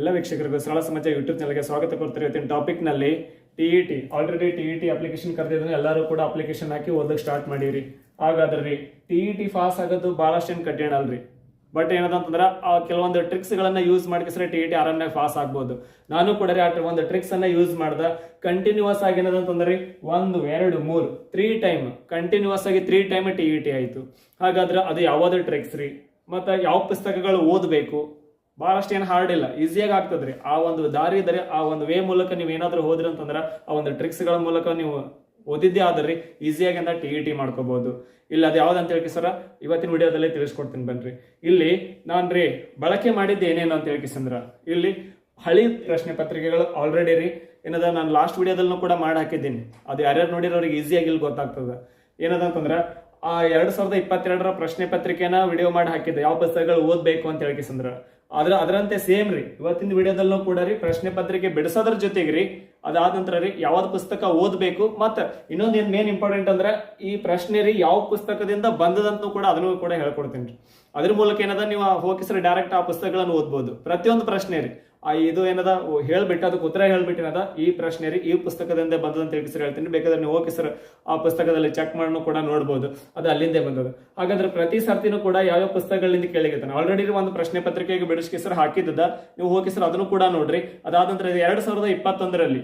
ಎಲ್ಲ ವೀಕ್ಷಕರಿಗೂ ಸರಳ ಸಮಾಜ ಯೂಟ್ಯೂಬ್ ಚಾನಲ್ಗೆ ಸ್ವಾಗತ ಕೊಡ್ತಾರೆ ಇವತ್ತಿನ ಟಾಪಿಕ್ನಲ್ಲಿ T E T already T E T application ಕರೆದಿದ್ರೆ ಎಲ್ಲರೂ ಕೂಡ ಅಪ್ಲಿಕೇಶನ್ ಹಾಕಿ ಓದಕ್ಕೆ ಸ್ಟಾರ್ಟ್ ಮಾಡಿರಿ. ಹಾಗಾದ್ರೆ ರೀ ಟಿ ಇ ಟಿ ಪಾಸ್ ಆಗೋದು ಭಾಳಷ್ಟು ಏನು ಕಠಿಣ ಅಲ್ರಿ? ಬಟ್ ಏನದಂತಂದ್ರೆ ಆ ಕೆಲವೊಂದು ಟ್ರಿಕ್ಸ್ ಗಳನ್ನ ಯೂಸ್ ಮಾಡಿದ್ರೆ ಟಿ ಇ ಟಿ ಆರಾಮಾಗಿ ಪಾಸ್ ಆಗ್ಬೋದು. ನಾನು ಕೂಡ ರೀ ಆ ಒಂದು ಟ್ರಿಕ್ಸ್ ಅನ್ನ ಯೂಸ್ ಮಾಡ್ದ. ಕಂಟಿನ್ಯೂಸ್ ಆಗಿ ಏನದಂತಂದ್ರೆ ಒಂದು, ಎರಡು, ಮೂರು ತ್ರೀ ಟೈಮ್ ಕಂಟಿನ್ಯೂಸ್ ಆಗಿ three time T E T ಆಯ್ತು. ಹಾಗಾದ್ರೆ ಅದು ಯಾವ್ದು ಟ್ರಿಕ್ಸ್ ರೀ? ಮತ್ತು ಯಾವ ಪುಸ್ತಕಗಳು ಓದಬೇಕು? ಬಹಳಷ್ಟು ಏನು ಹಾರ್ಡ್ ಇಲ್ಲ. ಈಸಿಯಾಗಿ ಆಗ್ತದ್ರಿ. ಆ ಒಂದು ದಾರಿ ಇದ್ರೆ ಆ ಒಂದು ವೇ ಮೂಲಕ ನೀವು ಏನಾದರೂ ಹೋದ್ರಿ ಅಂತಂದ್ರೆ ಆ ಒಂದು ಟ್ರಿಕ್ಸ್ಗಳ ಮೂಲಕ ನೀವು ಓದಿದ್ದೇ ಆದ್ರಿ ಈಸಿಯಾಗಿ ಅಂತ ಟಿ ಇ ಟಿ ಮಾಡ್ಕೋಬಹುದು ಇಲ್ಲ ಅದು ಯಾವ್ದು ಅಂತ ಹೇಳಿ ಸರ, ಇವತ್ತಿನ ವಿಡಿಯೋದಲ್ಲಿ ತಿಳಿಸ್ಕೊಡ್ತೀನಿ ಬನ್ರಿ. ಇಲ್ಲಿ ನಾನು ರೀ ಬಳಕೆ ಮಾಡಿದ್ದು ಏನೇನು ಅಂತ ಹೇಳಿ ಇಲ್ಲಿ ಹಳಿ ಪ್ರಶ್ನೆ ಪತ್ರಿಕೆಗಳು ಆಲ್ರೆಡಿ ರೀ. ಏನದ ನಾನು ಲಾಸ್ಟ್ ವಿಡಿಯೋದಲ್ಲೂ ಕೂಡ ಮಾಡಿ ಹಾಕಿದ್ದೀನಿ. ಅದು ಯಾರ್ಯಾರು ನೋಡಿರೋರಿಗೆ ಈಸಿಯಾಗಿ ಇಲ್ಲಿ ಗೊತ್ತಾಗ್ತದೆ. ಏನದ ಅಂತಂದ್ರೆ, ಆ ಎರಡು ಸಾವಿರದ ಇಪ್ಪತ್ತೆರಡರ ಪ್ರಶ್ನೆ ಪತ್ರಿಕೆನ ವಿಡಿಯೋ ಮಾಡಿ ಹಾಕಿದ್ದೆ. ಯಾವ ಪುಸ್ತಕಗಳು ಓದ್ಬೇಕು ಅಂತ ಹೇಳಿ ಅದ್ರ ಅದರಂತೆ ಸೇಮ್ ರೀ. ಇವತ್ತಿನ ವಿಡಿಯೋದಲ್ಲೂ ಕೂಡ ರೀ, ಪ್ರಶ್ನೆ ಪತ್ರಿಕೆ ಬಿಡಿಸೋದ್ರ ಜೊತೆಗೆ ರೀ ಅದಾದ ನಂತರ ರೀ ಯಾವ್ದು ಪುಸ್ತಕ ಓದಬೇಕು, ಮತ್ತು ಇನ್ನೊಂದು ಏನು ಮೇನ್ ಇಂಪಾರ್ಟೆಂಟ್ ಅಂದ್ರೆ, ಈ ಪ್ರಶ್ನೆ ರೀ ಯಾವ ಪುಸ್ತಕದಿಂದ ಬಂದದಂತೂ ಕೂಡ ಅದನ್ನು ಕೂಡ ಹೇಳ್ಕೊಡ್ತೀನಿ ರೀ. ಅದ್ರ ಮೂಲಕ ಏನದ, ನೀವು ಹೋಗಿ ಸರ್ ಡೈರೆಕ್ಟ್ ಆ ಪುಸ್ತಕಗಳನ್ನು ಓದ್ಬೋದು. ಪ್ರತಿಯೊಂದು ಪ್ರಶ್ನೆ ರೀ. ಆ ಇದು ಏನದ? ಹೇಳ್ಬಿಟ್ಟು, ಅದಕ್ಕೆ ಉತ್ತರ ಹೇಳ್ಬಿಟ್ಟಿನದ ಈ ಪ್ರಶ್ನೆ ರೀ, ಈ ಪುಸ್ತಕದಿಂದ ಬಂದದಂತ ಹೇಳಿ ಸರ್ ಹೇಳ್ತೀನಿ. ಬೇಕಾದ್ರೆ ನೀವು ಓಕೆ ಸರ್, ಆ ಪುಸ್ತಕದಲ್ಲಿ ಚೆಕ್ ಮಾಡೋಣ ಕೂಡ ನೋಡ್ಬೋದು. ಅದು ಅಲ್ಲಿಂದೇ ಬಂದದ್ದು. ಹಾಗಾದ್ರೆ ಪ್ರತಿ ಸರ್ತಿನೂ ಕೂಡ ಯಾವ್ಯಾವ ಪುಸ್ತಕಗಳಿಂದ ಕೇಳಿಗಿರ್ತಾನೆ ಆಲ್ರೆಡಿ ಒಂದು ಪ್ರಶ್ನೆ ಪತ್ರಿಕೆಗೆ ಬಿಡಿಸ್ಕೆ ಸರ್ ಹಾಕಿದ್ದದ. ನೀವು ಓಕೆ ಸರ್, ಅದನ್ನು ಕೂಡ ನೋಡ್ರಿ. ಅದಾದ ನಂತರ ಎರಡ್ ಸಾವಿರದ ಇಪ್ಪತ್ತೊಂದರಲ್ಲಿ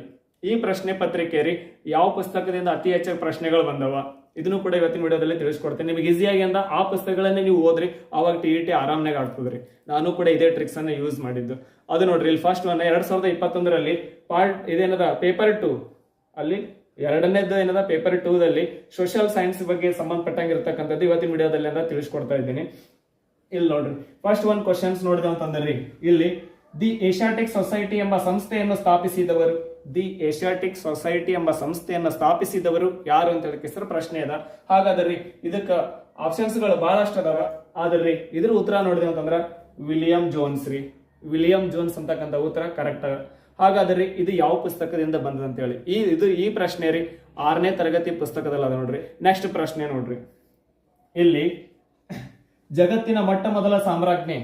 ಈ ಪ್ರಶ್ನೆ ಪತ್ರಿಕೆ ರೀ, ಯಾವ ಪುಸ್ತಕದಿಂದ ಅತಿ ಹೆಚ್ಚಾಗಿ ಪ್ರಶ್ನೆಗಳು ಬಂದವ? ಇದನ್ನು ಕೂಡ ಇವತ್ತಿನ ವಿಡಿಯೋದಲ್ಲಿ ತಿಳಿಸ್ಕೊಡ್ತೇನೆ. ನಿಮಗೆ ಈಸಿಯಾಗಿ ಅಂತ ಆ ಪುಸ್ತಕಗಳನ್ನೇ ನೀವು ಓದ್ರಿ, ಆವಾಗ ಟಿ ಇ ಟಿ ಆಡ್ತದ್ರಿ ನಾನು ಕೂಡ ಇದೇ ಟ್ರಿಕ್ಸ್ ಅನ್ನ ಯೂಸ್ ಮಾಡಿದ್ದು. ಅದು ನೋಡ್ರಿ, ಇಲ್ಲಿ ಫಸ್ಟ್ ಒನ್ ಎರಡ್ ಸಾವಿರದ ಇಪ್ಪತ್ತೊಂದರಲ್ಲಿ ಪಾರ್ಟ್ ಇದೇನದ ಪೇಪರ್ ಟು ಅಲ್ಲಿ ಎರಡನೇದು ಏನದ ಪೇಪರ್ ಟೂ ದಲ್ಲಿ ಸೋಷಿಯಲ್ ಸೈನ್ಸ್ ಬಗ್ಗೆ ಸಂಬಂಧಪಟ್ಟಂಗೆ ಇರ್ತಕ್ಕಂಥದ್ದು ಇವತ್ತಿನ ವಿಡಿಯೋದಲ್ಲಿ ಅಂತ ತಿಳಿಸ್ಕೊಡ್ತಾ ಇದ್ದೀನಿ. ಇಲ್ಲಿ ನೋಡ್ರಿ ಫಸ್ಟ್ ಒನ್ ಕ್ವಶನ್ಸ್ ನೋಡಿದೆ ಅಂತಂದ್ರಿ, ಇಲ್ಲಿ ದಿ ಏಷ್ಯಾಟಿಕ್ ಸೊಸೈಟಿ ಎಂಬ ಸಂಸ್ಥೆಯನ್ನು ಸ್ಥಾಪಿಸಿದವರು ದಿ ಏಷ್ಯಾಟಿಕ್ ಸೊಸೈಟಿ ಎಂಬ ಸಂಸ್ಥೆಯನ್ನು ಸ್ಥಾಪಿಸಿದವರು ಯಾರು ಅಂತ ಹೇಳಕ್ಕೆ ಸರ್ ಪ್ರಶ್ನೆ ಅದ. ಹಾಗಾದ್ರಿ ಇದಕ್ಕ ಆಪ್ಷನ್ಸ್ಗಳು ಬಹಳಷ್ಟು ಅದಾವ. ಆದ್ರಿ ಇದ್ರ ಉತ್ತರ ನೋಡಿದೆ ಅಂತಂದ್ರ ವಿಲಿಯಂ ಜೋನ್ಸ್ ರೀ. ವಿಲಿಯಂ ಜೋನ್ಸ್ ಅಂತಕ್ಕಂಥ ಉತ್ತರ ಕರೆಕ್ಟ್ ಹಾಗಾದ್ರಿ ಇದು ಯಾವ ಪುಸ್ತಕದಿಂದ ಬಂದದ ಅಂತ ಹೇಳಿ. ಈ ಇದು ಈ ಪ್ರಶ್ನೆ ರೀ ಆರನೇ ತರಗತಿ ಪುಸ್ತಕದಲ್ಲಿ ಅದ ನೋಡ್ರಿ. ನೆಕ್ಸ್ಟ್ ಪ್ರಶ್ನೆ ನೋಡ್ರಿ. ಇಲ್ಲಿ ಜಗತ್ತಿನ ಮೊಟ್ಟ ಮೊದಲ ಸಾಮ್ರಾಜ್ಞೆ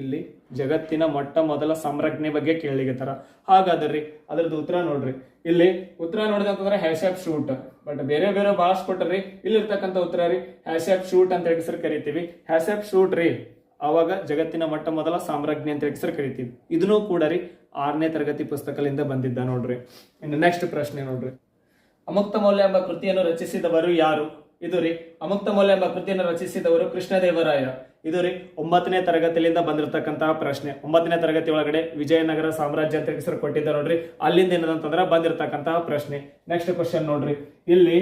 ಇಲ್ಲಿ ಜಗತ್ತಿನ ಮೊಟ್ಟ ಮೊದಲ ಸಂರಕ್ಷಣೆ ಬಗ್ಗೆ ಕೇಳಿಗತ್ತಾರ ಹಾಗಾದ್ರಿ, ಅದ್ರದ್ದು ಉತ್ತರ ನೋಡ್ರಿ. ಇಲ್ಲಿ ಉತ್ತರ ನೋಡಿದಂತಂದ್ರೆ ಹ್ಯಾಶ್ಯಾಪ್ ಹ್ಯಾಶ್ ಶೂಟ್ ಬಟ್ ಬೇರೆ ಬೇರೆ ಭಾಳಷ್ಟು ಇಲ್ಲಿ ಇರ್ತಕ್ಕಂಥ ಉತ್ತರ ರೀ ಹ್ಯಾಶ್ಯಾಪ್ ಶೂಟ್ ಅಂತ ಹೆಸರು ಕರಿತೀವಿ. ಹ್ಯಾಶ್ಯಾಪ್ ಶೂಟ್ ರೀ, ಅವಾಗ ಜಗತ್ತಿನ ಮೊಟ್ಟ ಮೊದಲ ಸಾಮ್ರಾಜ್ಞೆ ಅಂತ ಹೆಸರು ಕರಿತೀವಿ. ಇದನ್ನೂ ಕೂಡ ರೀ ಆರನೇ ತರಗತಿ ಪುಸ್ತಕದಿಂದ ಬಂದಿದ್ದ ನೋಡ್ರಿ. ಇನ್ನು ನೆಕ್ಸ್ಟ್ ಪ್ರಶ್ನೆ ನೋಡ್ರಿ. ಅಮುಕ್ತ ಮೌಲ್ಯ ಎಂಬ ಕೃತಿಯನ್ನು ರಚಿಸಿದವರು ಯಾರು? ಇದು ರೀ ಅಮುಕ್ತ ಮೌಲ್ಯ ಎಂಬ ಕೃತಿಯನ್ನು ರಚಿಸಿದವರು ಕೃಷ್ಣದೇವರಾಯ. ಇದು ರೀ ಒಂಬತ್ತನೇ ತರಗತಿಯಿಂದ ಬಂದಿರತಕ್ಕಂತಹ ಪ್ರಶ್ನೆ. ಒಂಬತ್ತನೇ ತರಗತಿ ಒಳಗಡೆ ವಿಜಯನಗರ ಸಾಮ್ರಾಜ್ಯ ಅಂತ ಹೆಸರು ಕೊಟ್ಟಿದ್ದ ನೋಡ್ರಿ. ಅಲ್ಲಿಂದ ಏನದಂತಂದ್ರ ಬಂದಿರತಕ್ಕಂತಹ ಪ್ರಶ್ನೆ. ನೆಕ್ಸ್ಟ್ ಕ್ವಶನ್ ನೋಡ್ರಿ. ಇಲ್ಲಿ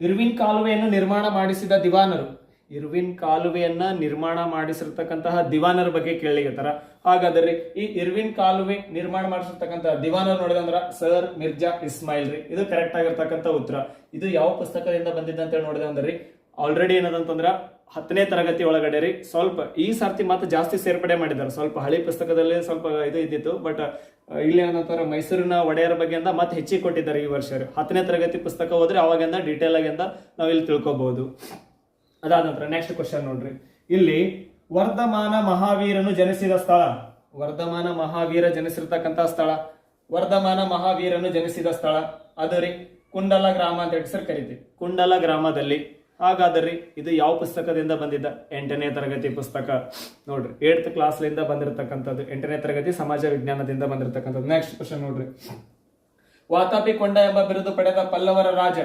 ಇರ್ವಿನ್ ಕಾಲುವೆಯನ್ನು ನಿರ್ಮಾಣ ಮಾಡಿಸಿದ ದಿವಾನರು. ಇರ್ವಿನ್ ಕಾಲುವೆಯನ್ನ ನಿರ್ಮಾಣ ಮಾಡಿಸಿರ್ತಕ್ಕಂತಹ ದಿವಾನರ ಬಗ್ಗೆ ಕೇಳಿಗತ್ತಾರ ಹಾಗಾದ್ರೆ ಈ ಇರ್ವಿನ್ ಕಾಲುವೆ ನಿರ್ಮಾಣ ಮಾಡಿಸಿರ್ತಕ್ಕಂತಹ ದಿವಾನರ್ ನೋಡಿದಂದ್ರ ಸರ್ ಮಿರ್ಜಾ ಇಸ್ಮಾಯಿಲ್ ರೀ. ಇದು ಕರೆಕ್ಟ್ ಆಗಿರ್ತಕ್ಕಂಥ ಉತ್ತರ. ಇದು ಯಾವ ಪುಸ್ತಕದಿಂದ ಬಂದಿದ್ದ ಅಂತ ಹೇಳಿ ನೋಡಿದೆ ಅಂದ್ರೆ ಆಲ್ರೆಡಿ ಏನದಂತಂದ್ರ ಹತ್ತನೇ ತರಗತಿ ಒಳಗಡೆ ರೀ. ಸ್ವಲ್ಪ ಈ ಸರ್ತಿ ಮತ್ತೆ ಜಾಸ್ತಿ ಸೇರ್ಪಡೆ ಮಾಡಿದ್ದಾರೆ. ಸ್ವಲ್ಪ ಹಳಿ ಪುಸ್ತಕದಲ್ಲಿ ಸ್ವಲ್ಪ ಇದು ಇದ್ದಿತ್ತು ಬಟ್ ಇಲ್ಲಿ ಏನಂತಾರ ಮೈಸೂರಿನ ಒಡೆಯರ ಬಗ್ಗೆ ಅಂತ ಮತ್ತೆ ಹೆಚ್ಚಿಗೆ ಕೊಟ್ಟಿದ್ದಾರೆ ಈ ವರ್ಷ. ಹತ್ತನೇ ತರಗತಿ ಪುಸ್ತಕ ಹೋದ್ರೆ ಅವಾಗಿಂದ ಡೀಟೇಲ್ ಆಗಿಂದ ನಾವು ಇಲ್ಲಿ ತಿಳ್ಕೊಬಹುದು ಅದಾದ ನಂತರ ನೆಕ್ಸ್ಟ್ ಕ್ವಶನ್ ನೋಡ್ರಿ. ಇಲ್ಲಿ ವರ್ಧಮಾನ ಮಹಾವೀರನು ಜನಿಸಿದ ಸ್ಥಳ. ವರ್ಧಮಾನ ಮಹಾವೀರ ಜನಿಸಿರ್ತಕ್ಕಂಥ ಸ್ಥಳ. ವರ್ಧಮಾನ ಮಹಾವೀರನು ಜನಿಸಿದ ಸ್ಥಳ ಅದರಿ ಕುಂಡಲ ಗ್ರಾಮ ಅಂತ ಹೆಸರು ಕರಿತೀವಿ ಕುಂಡಲ ಗ್ರಾಮದಲ್ಲಿ ಹಾಗಾದ್ರಿ ಇದು ಯಾವ ಪುಸ್ತಕದಿಂದ ಬಂದಿದ್ದ? ಎಂಟನೇ ತರಗತಿ ಪುಸ್ತಕ. ನೋಡ್ರಿ ಕ್ಲಾಸ್ ಕ್ಲಾಸ್ಲಿಂದ ಬಂದಿರತಕ್ಕಂಥದ್ದು, ಎಂಟನೇ ತರಗತಿ ಸಮಾಜ ವಿಜ್ಞಾನದಿಂದ ಬಂದಿರತಕ್ಕಂಥದ್ದು. ನೆಕ್ಸ್ಟ್ ಕ್ವಶನ್ ನೋಡ್ರಿ. ವಾತಾಪಿ ಕೊಂಡ ಎಂಬ ಬಿರುದು ಪಡೆದ ಪಲ್ಲವರ ರಾಜ.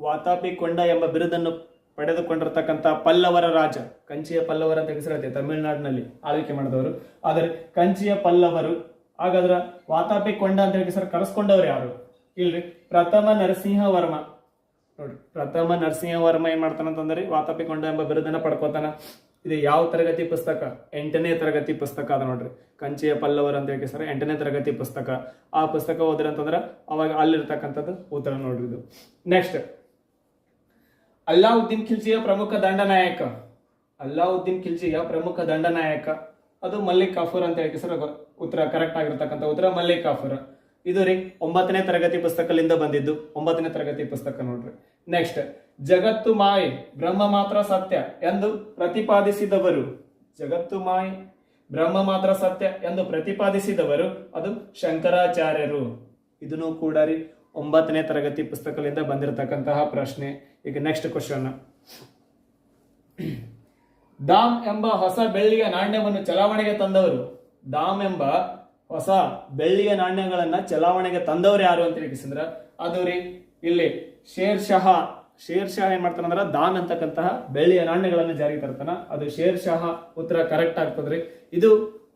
ವಾತಾಪಿ ಕೊಂಡ ಎಂಬ ಬಿರುದನ್ನು ಪಡೆದುಕೊಂಡಿರ್ತಕ್ಕಂಥ ಪಲ್ಲವರ ರಾಜ, ಕಂಚಿಯ ಪಲ್ಲವರ ಅಂತ ಹೆಸರತ್ತೆ ತಮಿಳುನಾಡಿನಲ್ಲಿ ಆಳ್ವಿಕೆ ಮಾಡಿದವರು. ಆದರೆ ಕಂಚಿಯ ಪಲ್ಲವರು, ಹಾಗಾದ್ರ ವಾತಾಪಿ ಕೊಂಡ ಅಂತ ಹೇಳಿ ಸರ್ ಕರೆಸ್ಕೊಂಡವ್ರು ಯಾರು? ಇಲ್ರಿ, ಪ್ರಥಮ ನರಸಿಂಹ ವರ್ಮ ನೋಡ್ರಿ, ಪ್ರಥಮ ನರಸಿಂಹ ವರ್ಮ ಏನ್ ಮಾಡ್ತಾನಂತಂದ್ರೆ ವಾತಾಪಿ ಕೊಂಡ ಎಂಬ ಬಿರುದನ್ನ ಪಡ್ಕೋತಾನ. ಇದು ಯಾವ ತರಗತಿ ಪುಸ್ತಕ? ಎಂಟನೇ ತರಗತಿ ಪುಸ್ತಕ ಅದ ನೋಡ್ರಿ. ಕಂಚಿಯ ಪಲ್ಲವರು ಅಂತ ಹೇಳಿ ಸರ್ ಎಂಟನೇ ತರಗತಿ ಪುಸ್ತಕ. ಆ ಪುಸ್ತಕ ಓದ್ರಿ ಅಂತಂದ್ರೆ ಅವಾಗ ಅಲ್ಲಿರ್ತಕ್ಕಂಥದ್ದು ಉತ್ತರ ನೋಡ್ರಿ ಇದು. ನೆಕ್ಸ್ಟ್ ಅಲ್ಲಾವುದ್ದೀನ್ ಖಿಲ್ಜಿಯ ಪ್ರಮುಖ ದಂಡನಾಯಕ ಅಲ್ಲಾವುದ್ದೀನ್ ಖಿಲ್ಜಿಯ ಪ್ರಮುಖ ದಂಡನಾಯಕ ಅದು ಮಲ್ಲಿಕ್ ಕಾಫೂರ್ ಅಂತ ಹೇಳಿ ಸರ್ ಉತ್ತರ ಕರೆಕ್ಟ್ ಆಗಿರ್ತಕ್ಕಂಥ ಉತ್ತರ ಮಲ್ಲಿಕ್ ಕಾಫೂರ್. ಇದು ರೀ ಒಂಬತ್ತನೇ ತರಗತಿ ಪುಸ್ತಕದಿಂದ ಬಂದಿದ್ದು. ಒಂಬತ್ತನೇ ತರಗತಿ ಪುಸ್ತಕ ನೋಡ್ರಿ. ನೆಕ್ಸ್ಟ್ ಜಗತ್ತು ಮಾಯೆ, ಬ್ರಹ್ಮ ಮಾತ್ರ ಸತ್ಯ ಎಂದು ಪ್ರತಿಪಾದಿಸಿದವರು. ಜಗತ್ತು ಮಾಯೆ, ಬ್ರಹ್ಮ ಮಾತ್ರ ಸತ್ಯ ಎಂದು ಪ್ರತಿಪಾದಿಸಿದವರು ಅದು ಶಂಕರಾಚಾರ್ಯರು. ಇದನ್ನು ಕೂಡ ರೀ ಒಂಬತ್ತನೇ ತರಗತಿ ಪುಸ್ತಕದಿಂದ ಬಂದಿರತಕ್ಕಂತಹ ಪ್ರಶ್ನೆ. ಈಗ ನೆಕ್ಸ್ಟ್ ಕ್ವಶನ್ ದಾಮ್ ಎಂಬ ಹೊಸ ಬೆಳ್ಳಿಯ ನಾಣ್ಯವನ್ನು ಚಲಾವಣೆಗೆ ತಂದವರು. ದಾಮ್ ಎಂಬ ಹೊಸ ಬೆಳ್ಳಿಯ ನಾಣ್ಯಗಳನ್ನ ಚಲಾವಣೆಗೆ ತಂದವರು ಯಾರು ಅಂತ ಹೇಳಿಸಿದ್ರ ಅದು ರೀ, ಇಲ್ಲಿ ಶೇರ್ ಶಹ ಶೇರ್ ಶಹ ಏನ್ ಮಾಡ್ತಾನಂದ್ರ ದಾನ್ ಅಂತಕ್ಕಂತಹ ಬೆಳ್ಳಿಯ ನಾಣ್ಯಗಳನ್ನು ಜಾರಿಗೆ ತರ್ತಾನ. ಅದು ಶೇರ್ ಶಹ ಉತ್ತರ ಕರೆಕ್ಟ್ ಆಗ್ತದ್ರಿ ಇದು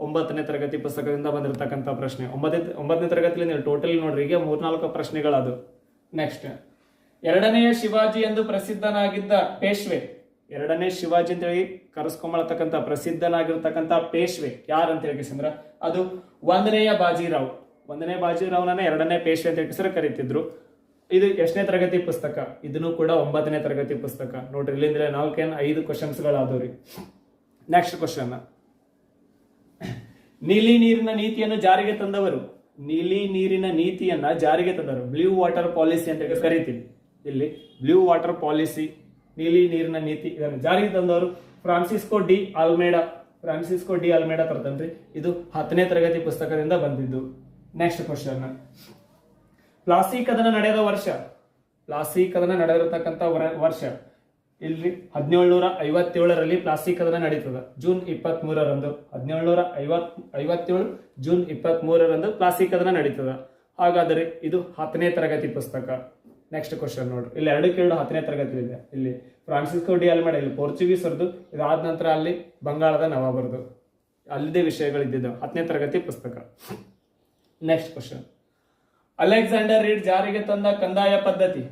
ಒಂಬತ್ತನೇ ತರಗತಿ ಪುಸ್ತಕದಿಂದ ಬಂದಿರತಕ್ಕಂತ ಪ್ರಶ್ನೆ. ಒಂಬತ್ತನೇ ಒಂಬತ್ತನೇ ತರಗತಿಯಲ್ಲಿ ನೀವು ಟೋಟಲ್ ನೋಡ್ರಿ ಈಗ ಮೂರ್ನಾಲ್ಕು ಪ್ರಶ್ನೆಗಳದು ನೆಕ್ಸ್ಟ್ ಎರಡನೆಯ ಶಿವಾಜಿ ಎಂದು ಪ್ರಸಿದ್ಧನಾಗಿದ್ದ ಪೇಶ್ವೆ. ಎರಡನೇ ಶಿವಾಜಿ ಅಂತ ಹೇಳಿ ಕರೆಸ್ಕೊಂಬಳತಕ್ಕಂತ ಪ್ರಸಿದ್ಧನಾಗಿರ್ತಕ್ಕಂತ ಪೇಶ್ವೆ. ಯಾರು ಅಂತ ಹೇಳಿ ಅಂದ್ರ ಅದು ಒಂದನೆಯ ಬಾಜಿರಾವ್. ಒಂದನೇ ಬಾಜಿರಾವ್ನ ಎರಡನೇ ಪೇಶ್ವೆ ಅಂತ ಹೆಸರು ಕರೀತಿದ್ರು. ಇದು ಎಷ್ಟನೇ ತರಗತಿ ಪುಸ್ತಕ? ಇದನ್ನು ಕೂಡ ಒಂಬತ್ತನೇ ತರಗತಿ ಪುಸ್ತಕ. ನೋಡ್ರಿ ಇಲ್ಲಿಂದ್ರೆ ನಾಲ್ಕೇನು ಐದು ಕ್ವಶನ್ಸ್ಗಳಾದವ್ರಿ ನೆಕ್ಸ್ಟ್ ಕ್ವಶನ್ ನೀಲಿ ನೀರಿನ ನೀತಿಯನ್ನು ಜಾರಿಗೆ ತಂದವರು. ನೀಲಿ ನೀರಿನ ನೀತಿಯನ್ನ ಜಾರಿಗೆ ತಂದರು ಬ್ಲೂ ವಾಟರ್ ಪಾಲಿಸಿ ಅಂತ ಹೇಳಿ ಕರಿತೀವಿ. ಇಲ್ಲಿ ಬ್ಲೂ ವಾಟರ್ ಪಾಲಿಸಿ ನೀಲಿ ನೀರಿನ ನೀತಿ ಇದನ್ನು ಜಾರಿಗೆ ತಂದವರು Francisco de Almeida. Francisco de Almeida ತರ್ತನ್ರಿ. ಇದು ಹತ್ತನೇ ತರಗತಿ ಪುಸ್ತಕದಿಂದ ಬಂದಿದ್ದು. ನೆಕ್ಸ್ಟ್ ಕ್ವಶನ್ ಪ್ಲಾಸಿ ಕದನ ನಡೆದ ವರ್ಷ. ಪ್ಲಾಸಿ ಕದನ ನಡೆದಿರತಕ್ಕಂಥ ವರ- ವರ್ಷ. ಇಲ್ಲಿ ಹದಿನೇಳುನೂರ ಐವತ್ತೇಳರಲ್ಲಿ ಪ್ಲಾಸ್ಟಿಕ್ ಕದನ ನಡೀತದ. ಜೂನ್ ಇಪ್ಪತ್ತ್ ಮೂರರಂದು ಹದಿನೇಳುನೂರ ಐವತ್, ಐವತ್ತೇಳು ಜೂನ್ ಇಪ್ಪತ್ತ್ ಮೂರರಂದು ಪ್ಲಾಸ್ಟಿಕ್ ಕದನ ನಡೀತದ. ಹಾಗಾದರೆ ಇದು ಹತ್ತನೇ ತರಗತಿ ಪುಸ್ತಕ. ನೆಕ್ಸ್ಟ್ ಕ್ವಶನ್ ನೋಡ್ರಿ ಇಲ್ಲಿ ಎರಡು ಕೇಳು ಹತ್ತನೇ ತರಗತಿ ಇದೆ. ಇಲ್ಲಿ ಫ್ರಾನ್ಸಿಸ್ಕೋ ಡಿ ಅಲ್ಮೇಡ ಇಲ್ಲಿ ಪೋರ್ಚುಗೀಸ್ ಅವ್ರದ್ದು ಇದಾದ ನಂತರ ಅಲ್ಲಿ ಬಂಗಾಳದ ನವಾಬರ್ದು. ಅಲ್ಲದೆ ವಿಷಯಗಳಿದ್ದಿದ್ದು. ಹತ್ತನೇ ತರಗತಿ ಪುಸ್ತಕ. ನೆಕ್ಸ್ಟ್ ಕ್ವಶನ್ ಅಲೆಕ್ಸಾಂಡರ್ ರೀಡ್ ಜಾರಿಗೆ ತಂದ ಕಂದಾಯ ಪದ್ಧತಿ.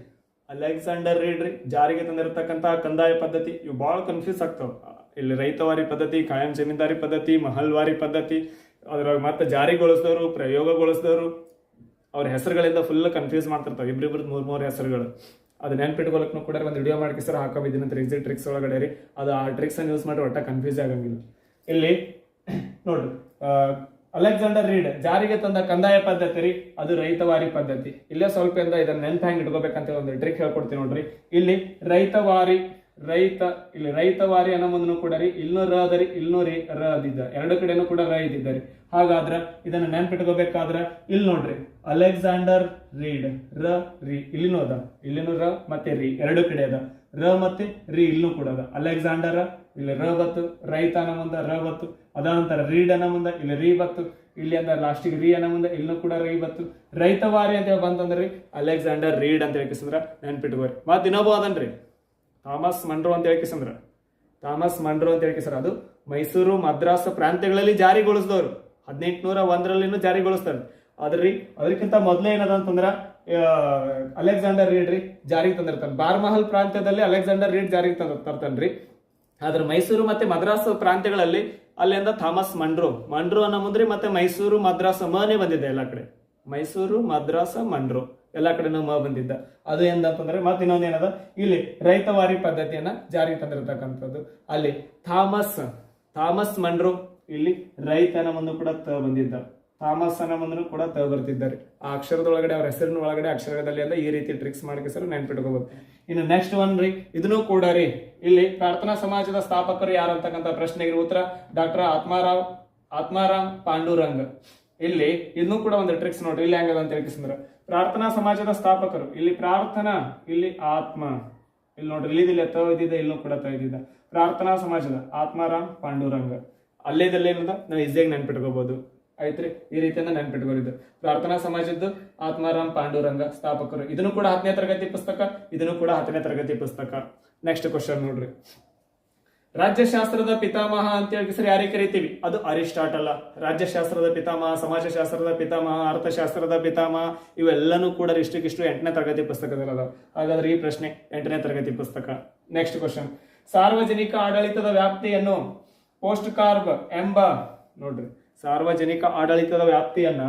ಅಲೆಕ್ಸಾಂಡರ್ ರೀಡ್ ರೀ ಜಾರಿಗೆ ತಂದಿರತಕ್ಕಂತಹ ಕಂದಾಯ ಪದ್ಧತಿ. ಇವು ಬಹಳ ಕನ್ಫ್ಯೂಸ್ ಆಗ್ತಾವ. ಇಲ್ಲಿ ರೈತವಾರಿ ಪದ್ಧತಿ, ಕಾಯಂ ಜಮೀನ್ದಾರಿ ಪದ್ಧತಿ, ಮಹಲ್ವಾರಿ ಪದ್ಧತಿ. ಅದ್ರಾಗ ಮತ್ತೆ ಜಾರಿಗೊಳಿಸಿದವರು ಪ್ರಯೋಗಗೊಳಿಸಿದವರು ಅವ್ರ ಹೆಸರುಗಳಿಂದ ಫುಲ್ ಕನ್ಫ್ಯೂಸ್ ಮಾಡ್ತಿರ್ತಾವೆ. ಇಬ್ಬರಿಬ್ರದ್ದು ಮೂರ್ ಮೂರು ಹೆಸರುಗಳು. ಅದು ನೆನ್ಪಿಟ್ಕೊಳಕ್ನು ಕೂಡ ಒಂದು ವಿಡಿಯೋ ಮಾಡ್ಕಿಸ್ತಾರೆ ಹಾಕೋಬಿದ್ದೀನಿ ಎಕ್ಸಿಟ್ ಟ್ರಿಕ್ಸ್ ಒಳಗಡೆ ರೀ. ಅದು ಆ ಟ್ರಿಕ್ಸ್ ಅನ್ನು ಯೂಸ್ ಮಾಡಿ ಒಟ್ಟ ಕನ್ಫ್ಯೂಸ್ ಆಗಂಗಿಲ್ಲ. ಇಲ್ಲಿ ನೋಡ್ರಿ ಅಲೆಕ್ಸಾಂಡರ್ ರೀಡ್ ಜಾರಿಗೆ ತಂದ ಕಂದಾಯ ಪದ್ಧತಿ ರೀ, ಅದು ರೈತವಾರಿ ಪದ್ಧತಿ. ಇಲ್ಲೇ ಸ್ವಲ್ಪ ಇಂದ ಇದನ್ನ ನೆನ್ಪು ಹೆಂಗ್ ಇಟ್ಕೋಬೇಕಂತ ಒಂದು ಟ್ರಿಕ್ ಹೇಳ್ಕೊಡ್ತೀನಿ ನೋಡ್ರಿ. ಇಲ್ಲಿ ರೈತವಾರಿ, ರೈತ, ಇಲ್ಲಿ ರೈತವಾರಿ ಅನ್ನೋ ಮುಂದನು ಕೂಡ ರೀ, ಇಲ್ನೂ ರ ಅದ ರೀ, ಇಲ್ನೂ ರೀ, ರ ಅದಿದ್ದ. ಎರಡು ಕಡೆನೂ ಕೂಡ ರ ಇದ್ದಿದ್ದಾರೆ ಹಾಗಾದ್ರೆ ಇದನ್ನ ನೆನ್ಪಿಟ್ಕೋಬೇಕಾದ್ರೆ ಇಲ್ಲಿ ನೋಡ್ರಿ. ಅಲೆಕ್ಸಾಂಡರ್ ರೀಡ್ ರ, ರಿ. ಇಲ್ಲಿನೂ ಅದ. ಇಲ್ಲಿನೂ ರ ಮತ್ತೆ ರಿ. ಎರಡು ಕಡೆ ಅದ. ರ ಮತ್ತೆ ರಿ ಇಲ್ಲೂ ಕೂಡ ಅದ. ಅಲೆಕ್ಸಾಂಡರ್, ಇಲ್ಲಿ ರ ಬತ್ತು ರೈತ ಅನ್ನೋ ಮುಂದ ರ ಬತ್ತು. ಅದ ನಂತರ ರೀಡ್ ಅನ್ನೋ ಮುಂದ, ಇಲ್ಲಿ ರೀ ಬತ್ತು. ಇಲ್ಲಿ ಅಂದ ಲಾಸ್ಟಿಗೆ ರೀ ಅನ್ನೋ ಮುಂದೆ, ಇಲ್ಲೂ ಕೂಡ ರೀ ಬತ್ತು. ರೈತವಾರಿ ಅಂತ ಹೇಳಿ ಬಂತಂದ್ರಿ ಅಲೆಕ್ಸಾಂಡರ್ ರೀಡ್ ಅಂತ ಹೇಳ್ಕಿಸಂದ್ರ ನೆನ್ಪಿಟ್ಕೋರಿ. ಮತ್ತೆ ಇನ್ನೊಬ್ಬ ಅದನ್ರಿ ಥಾಮಸ್ ಮಂಡ್ರೋ ಅಂತ ಹೇಳ್ಕಿಸಂದ್ರ ಥಾಮಸ್ ಮಂಡ್ರೋ ಅಂತ ಹೇಳಿಕಿಸ್ರ ಅದು ಮೈಸೂರು, ಮದ್ರಾಸ್ ಪ್ರಾಂತ್ಯಗಳಲ್ಲಿ ಜಾರಿಗೊಳಿಸಿದವರು. ಹದಿನೆಂಟುನೂರ ಒಂದರಲ್ಲಿನೂ ಜಾರಿಗೊಳಿಸ್ತಾರೆ ಅದ್ರಿ ಅದಕ್ಕಿಂತ ಮೊದಲೇ ಏನದ ಅಂತಂದ್ರ ಅಲೆಕ್ಸಾಂಡರ್ ರೀಡ್ ರೀ ಜಾರಿಗೆ ತಂದಿರ್ತಾನೆ. ಬಾರ್ಮಹಲ್ ಪ್ರಾಂತ್ಯದಲ್ಲಿ ಅಲೆಕ್ಸಾಂಡರ್ ರೀಡ್ ಜಾರಿಗೆ ತಂದ ತರ್ತಾನ್ರಿ ಆದ್ರೆ ಮೈಸೂರು ಮತ್ತೆ ಮದ್ರಾಸ್ ಪ್ರಾಂತ್ಯಗಳಲ್ಲಿ ಅಲ್ಲಿಂದ ಥಾಮಸ್ ಮಂಡ್ರೋ. ಮಂಡ್ರೋ ಅನ್ನೋ ಮುಂದ್ರಿ ಮತ್ತೆ ಮೈಸೂರು, ಮದ್ರಾಸ್ ಮನೆ ಬಂದಿದೆ ಎಲ್ಲ ಕಡೆ. ಮೈಸೂರು, ಮದ್ರಾಸ, ಮಂಡ್ರೋ ಎಲ್ಲ ಕಡೆನೂ ಮ ಬಂದಿದ್ದ. ಅದು ಏನಂತಂದ್ರೆ ಮತ್ತೆ ಇನ್ನೊಂದು ಏನದ? ಇಲ್ಲಿ ರೈತವಾರಿ ಪದ್ಧತಿಯನ್ನ ಜಾರಿಗೆ ತಂದಿರತಕ್ಕಂಥದ್ದು. ಅಲ್ಲಿ ಥಾಮಸ್ ಥಾಮಸ್ ಮಂಡ್ರೋ ಇಲ್ಲಿ ರೈತನ ಮುಂದೆ ಕೂಡ ಬಂದಿದ್ದ. ಮುಂದೆ ಕೂಡ ಬರ್ತಿದ್ದಾರೆ ಆ ಅಕ್ಷರದೊಳಗಡೆ, ಅವ್ರ ಹೆಸರಿನ ಒಳಗಡೆ ಅಕ್ಷರದಲ್ಲಿ ಅಂದ್ರೆ ಈ ರೀತಿ ಟ್ರಿಕ್ಸ್ ಮಾಡ್ಕಿಸರು ನೆನ್ಪಿಟ್ಕೋಬಹುದು. ಇನ್ನು ನೆಕ್ಸ್ಟ್ ಒನ್ ರೀ, ಇದನ್ನು ಕೂಡ ರೀ, ಇಲ್ಲಿ ಪ್ರಾರ್ಥನಾ ಸಮಾಜದ ಸ್ಥಾಪಕರು ಯಾರು ಅಂತಕ್ಕಂಥ ಪ್ರಶ್ನೆಗೆ ಉತ್ತರ, ಡಾಕ್ಟರ್ ಆತ್ಮಾರಾವ್, ಆತ್ಮಾರಾಮ್ ಪಾಂಡುರಂಗ್. ಇಲ್ಲಿ ಇದನ್ನು ಕೂಡ ಒಂದು ಟ್ರಿಕ್ಸ್ ನೋಡ್ರಿ, ಇಲ್ಲಿ ಹೆಂಗದ ಅಂತ ಹೇಳ್ಕಿಸಂದ್ರ ಪ್ರಾರ್ಥನಾ ಸಮಾಜದ ಸ್ಥಾಪಕರು, ಇಲ್ಲಿ ಪ್ರಾರ್ಥನಾ, ಇಲ್ಲಿ ಆತ್ಮ. ಇಲ್ಲಿ ನೋಡ್ರಿ, ಇಲ್ಲಿ ಇಲ್ಲಿ ತ ಇದ್ದಿದ್ದ ಇಲ್ಲೂ ಕೂಡ ತೆಗೆದಿದ್ದ ಪ್ರಾರ್ಥನಾ ಸಮಾಜದ ಆತ್ಮಾರಾಮ್ ಪಾಂಡುರಂಗ. ಅಲ್ಲೇದಲ್ಲೇನದ ನಾವು ಈಸಿಯಾಗಿ ನೆನ್ಪಿಟ್ಕೋಬಹುದು. ಆಯ್ತ್ರಿ ಈ ರೀತಿಯಿಂದ ನೆನ್ಪಿಟ್ಕೊಂಡಿದ್ದು ಪ್ರಾರ್ಥನಾ ಸಮಾಜದ್ದು ಆತ್ಮಾರಾಮ್ ಪಾಂಡುರಂಗ ಸ್ಥಾಪಕರು. ಇದನ್ನು ಕೂಡ ಹತ್ತನೇ ತರಗತಿ ಪುಸ್ತಕ, ಇದನ್ನು ಕೂಡ ಹತ್ತನೇ ತರಗತಿ ಪುಸ್ತಕ. ನೆಕ್ಸ್ಟ್ ಕ್ವಶನ್ ನೋಡ್ರಿ. ರಾಜ್ಯಶಾಸ್ತ್ರದ ಪಿತಾಮಹ ಅಂತ ಹೇಳಿ ಯಾರಿಗೆ ಕರಿತೀವಿ? ಅದು ಅರಿಸ್ಟಾಟಲ್. ರಾಜ್ಯಶಾಸ್ತ್ರದ ಪಿತಾಮಹ, ಸಮಾಜಶಾಸ್ತ್ರದ ಪಿತಾಮಹ, ಅರ್ಥಶಾಸ್ತ್ರದ ಪಿತಾಮಹ, ಇವೆಲ್ಲನೂ ಕೂಡ ಇಷ್ಟಕ್ಕಿಷ್ಟು ಎಂಟನೇ ತರಗತಿ ಪುಸ್ತಕದಲ್ಲದ ಹಾಗಾದ್ರೆ ಈ ಪ್ರಶ್ನೆ ಎಂಟನೇ ತರಗತಿ ಪುಸ್ತಕ. ನೆಕ್ಸ್ಟ್ ಕ್ವಶನ್ ಸಾರ್ವಜನಿಕ ಆಡಳಿತದ ವ್ಯಾಪ್ತಿಯನ್ನು ಪೋಸ್ಟ್ ಕಾರ್ಬ್ ಎಂಬ ನೋಡ್ರಿ. ಸಾರ್ವಜನಿಕ ಆಡಳಿತದ ವ್ಯಾಪ್ತಿಯನ್ನ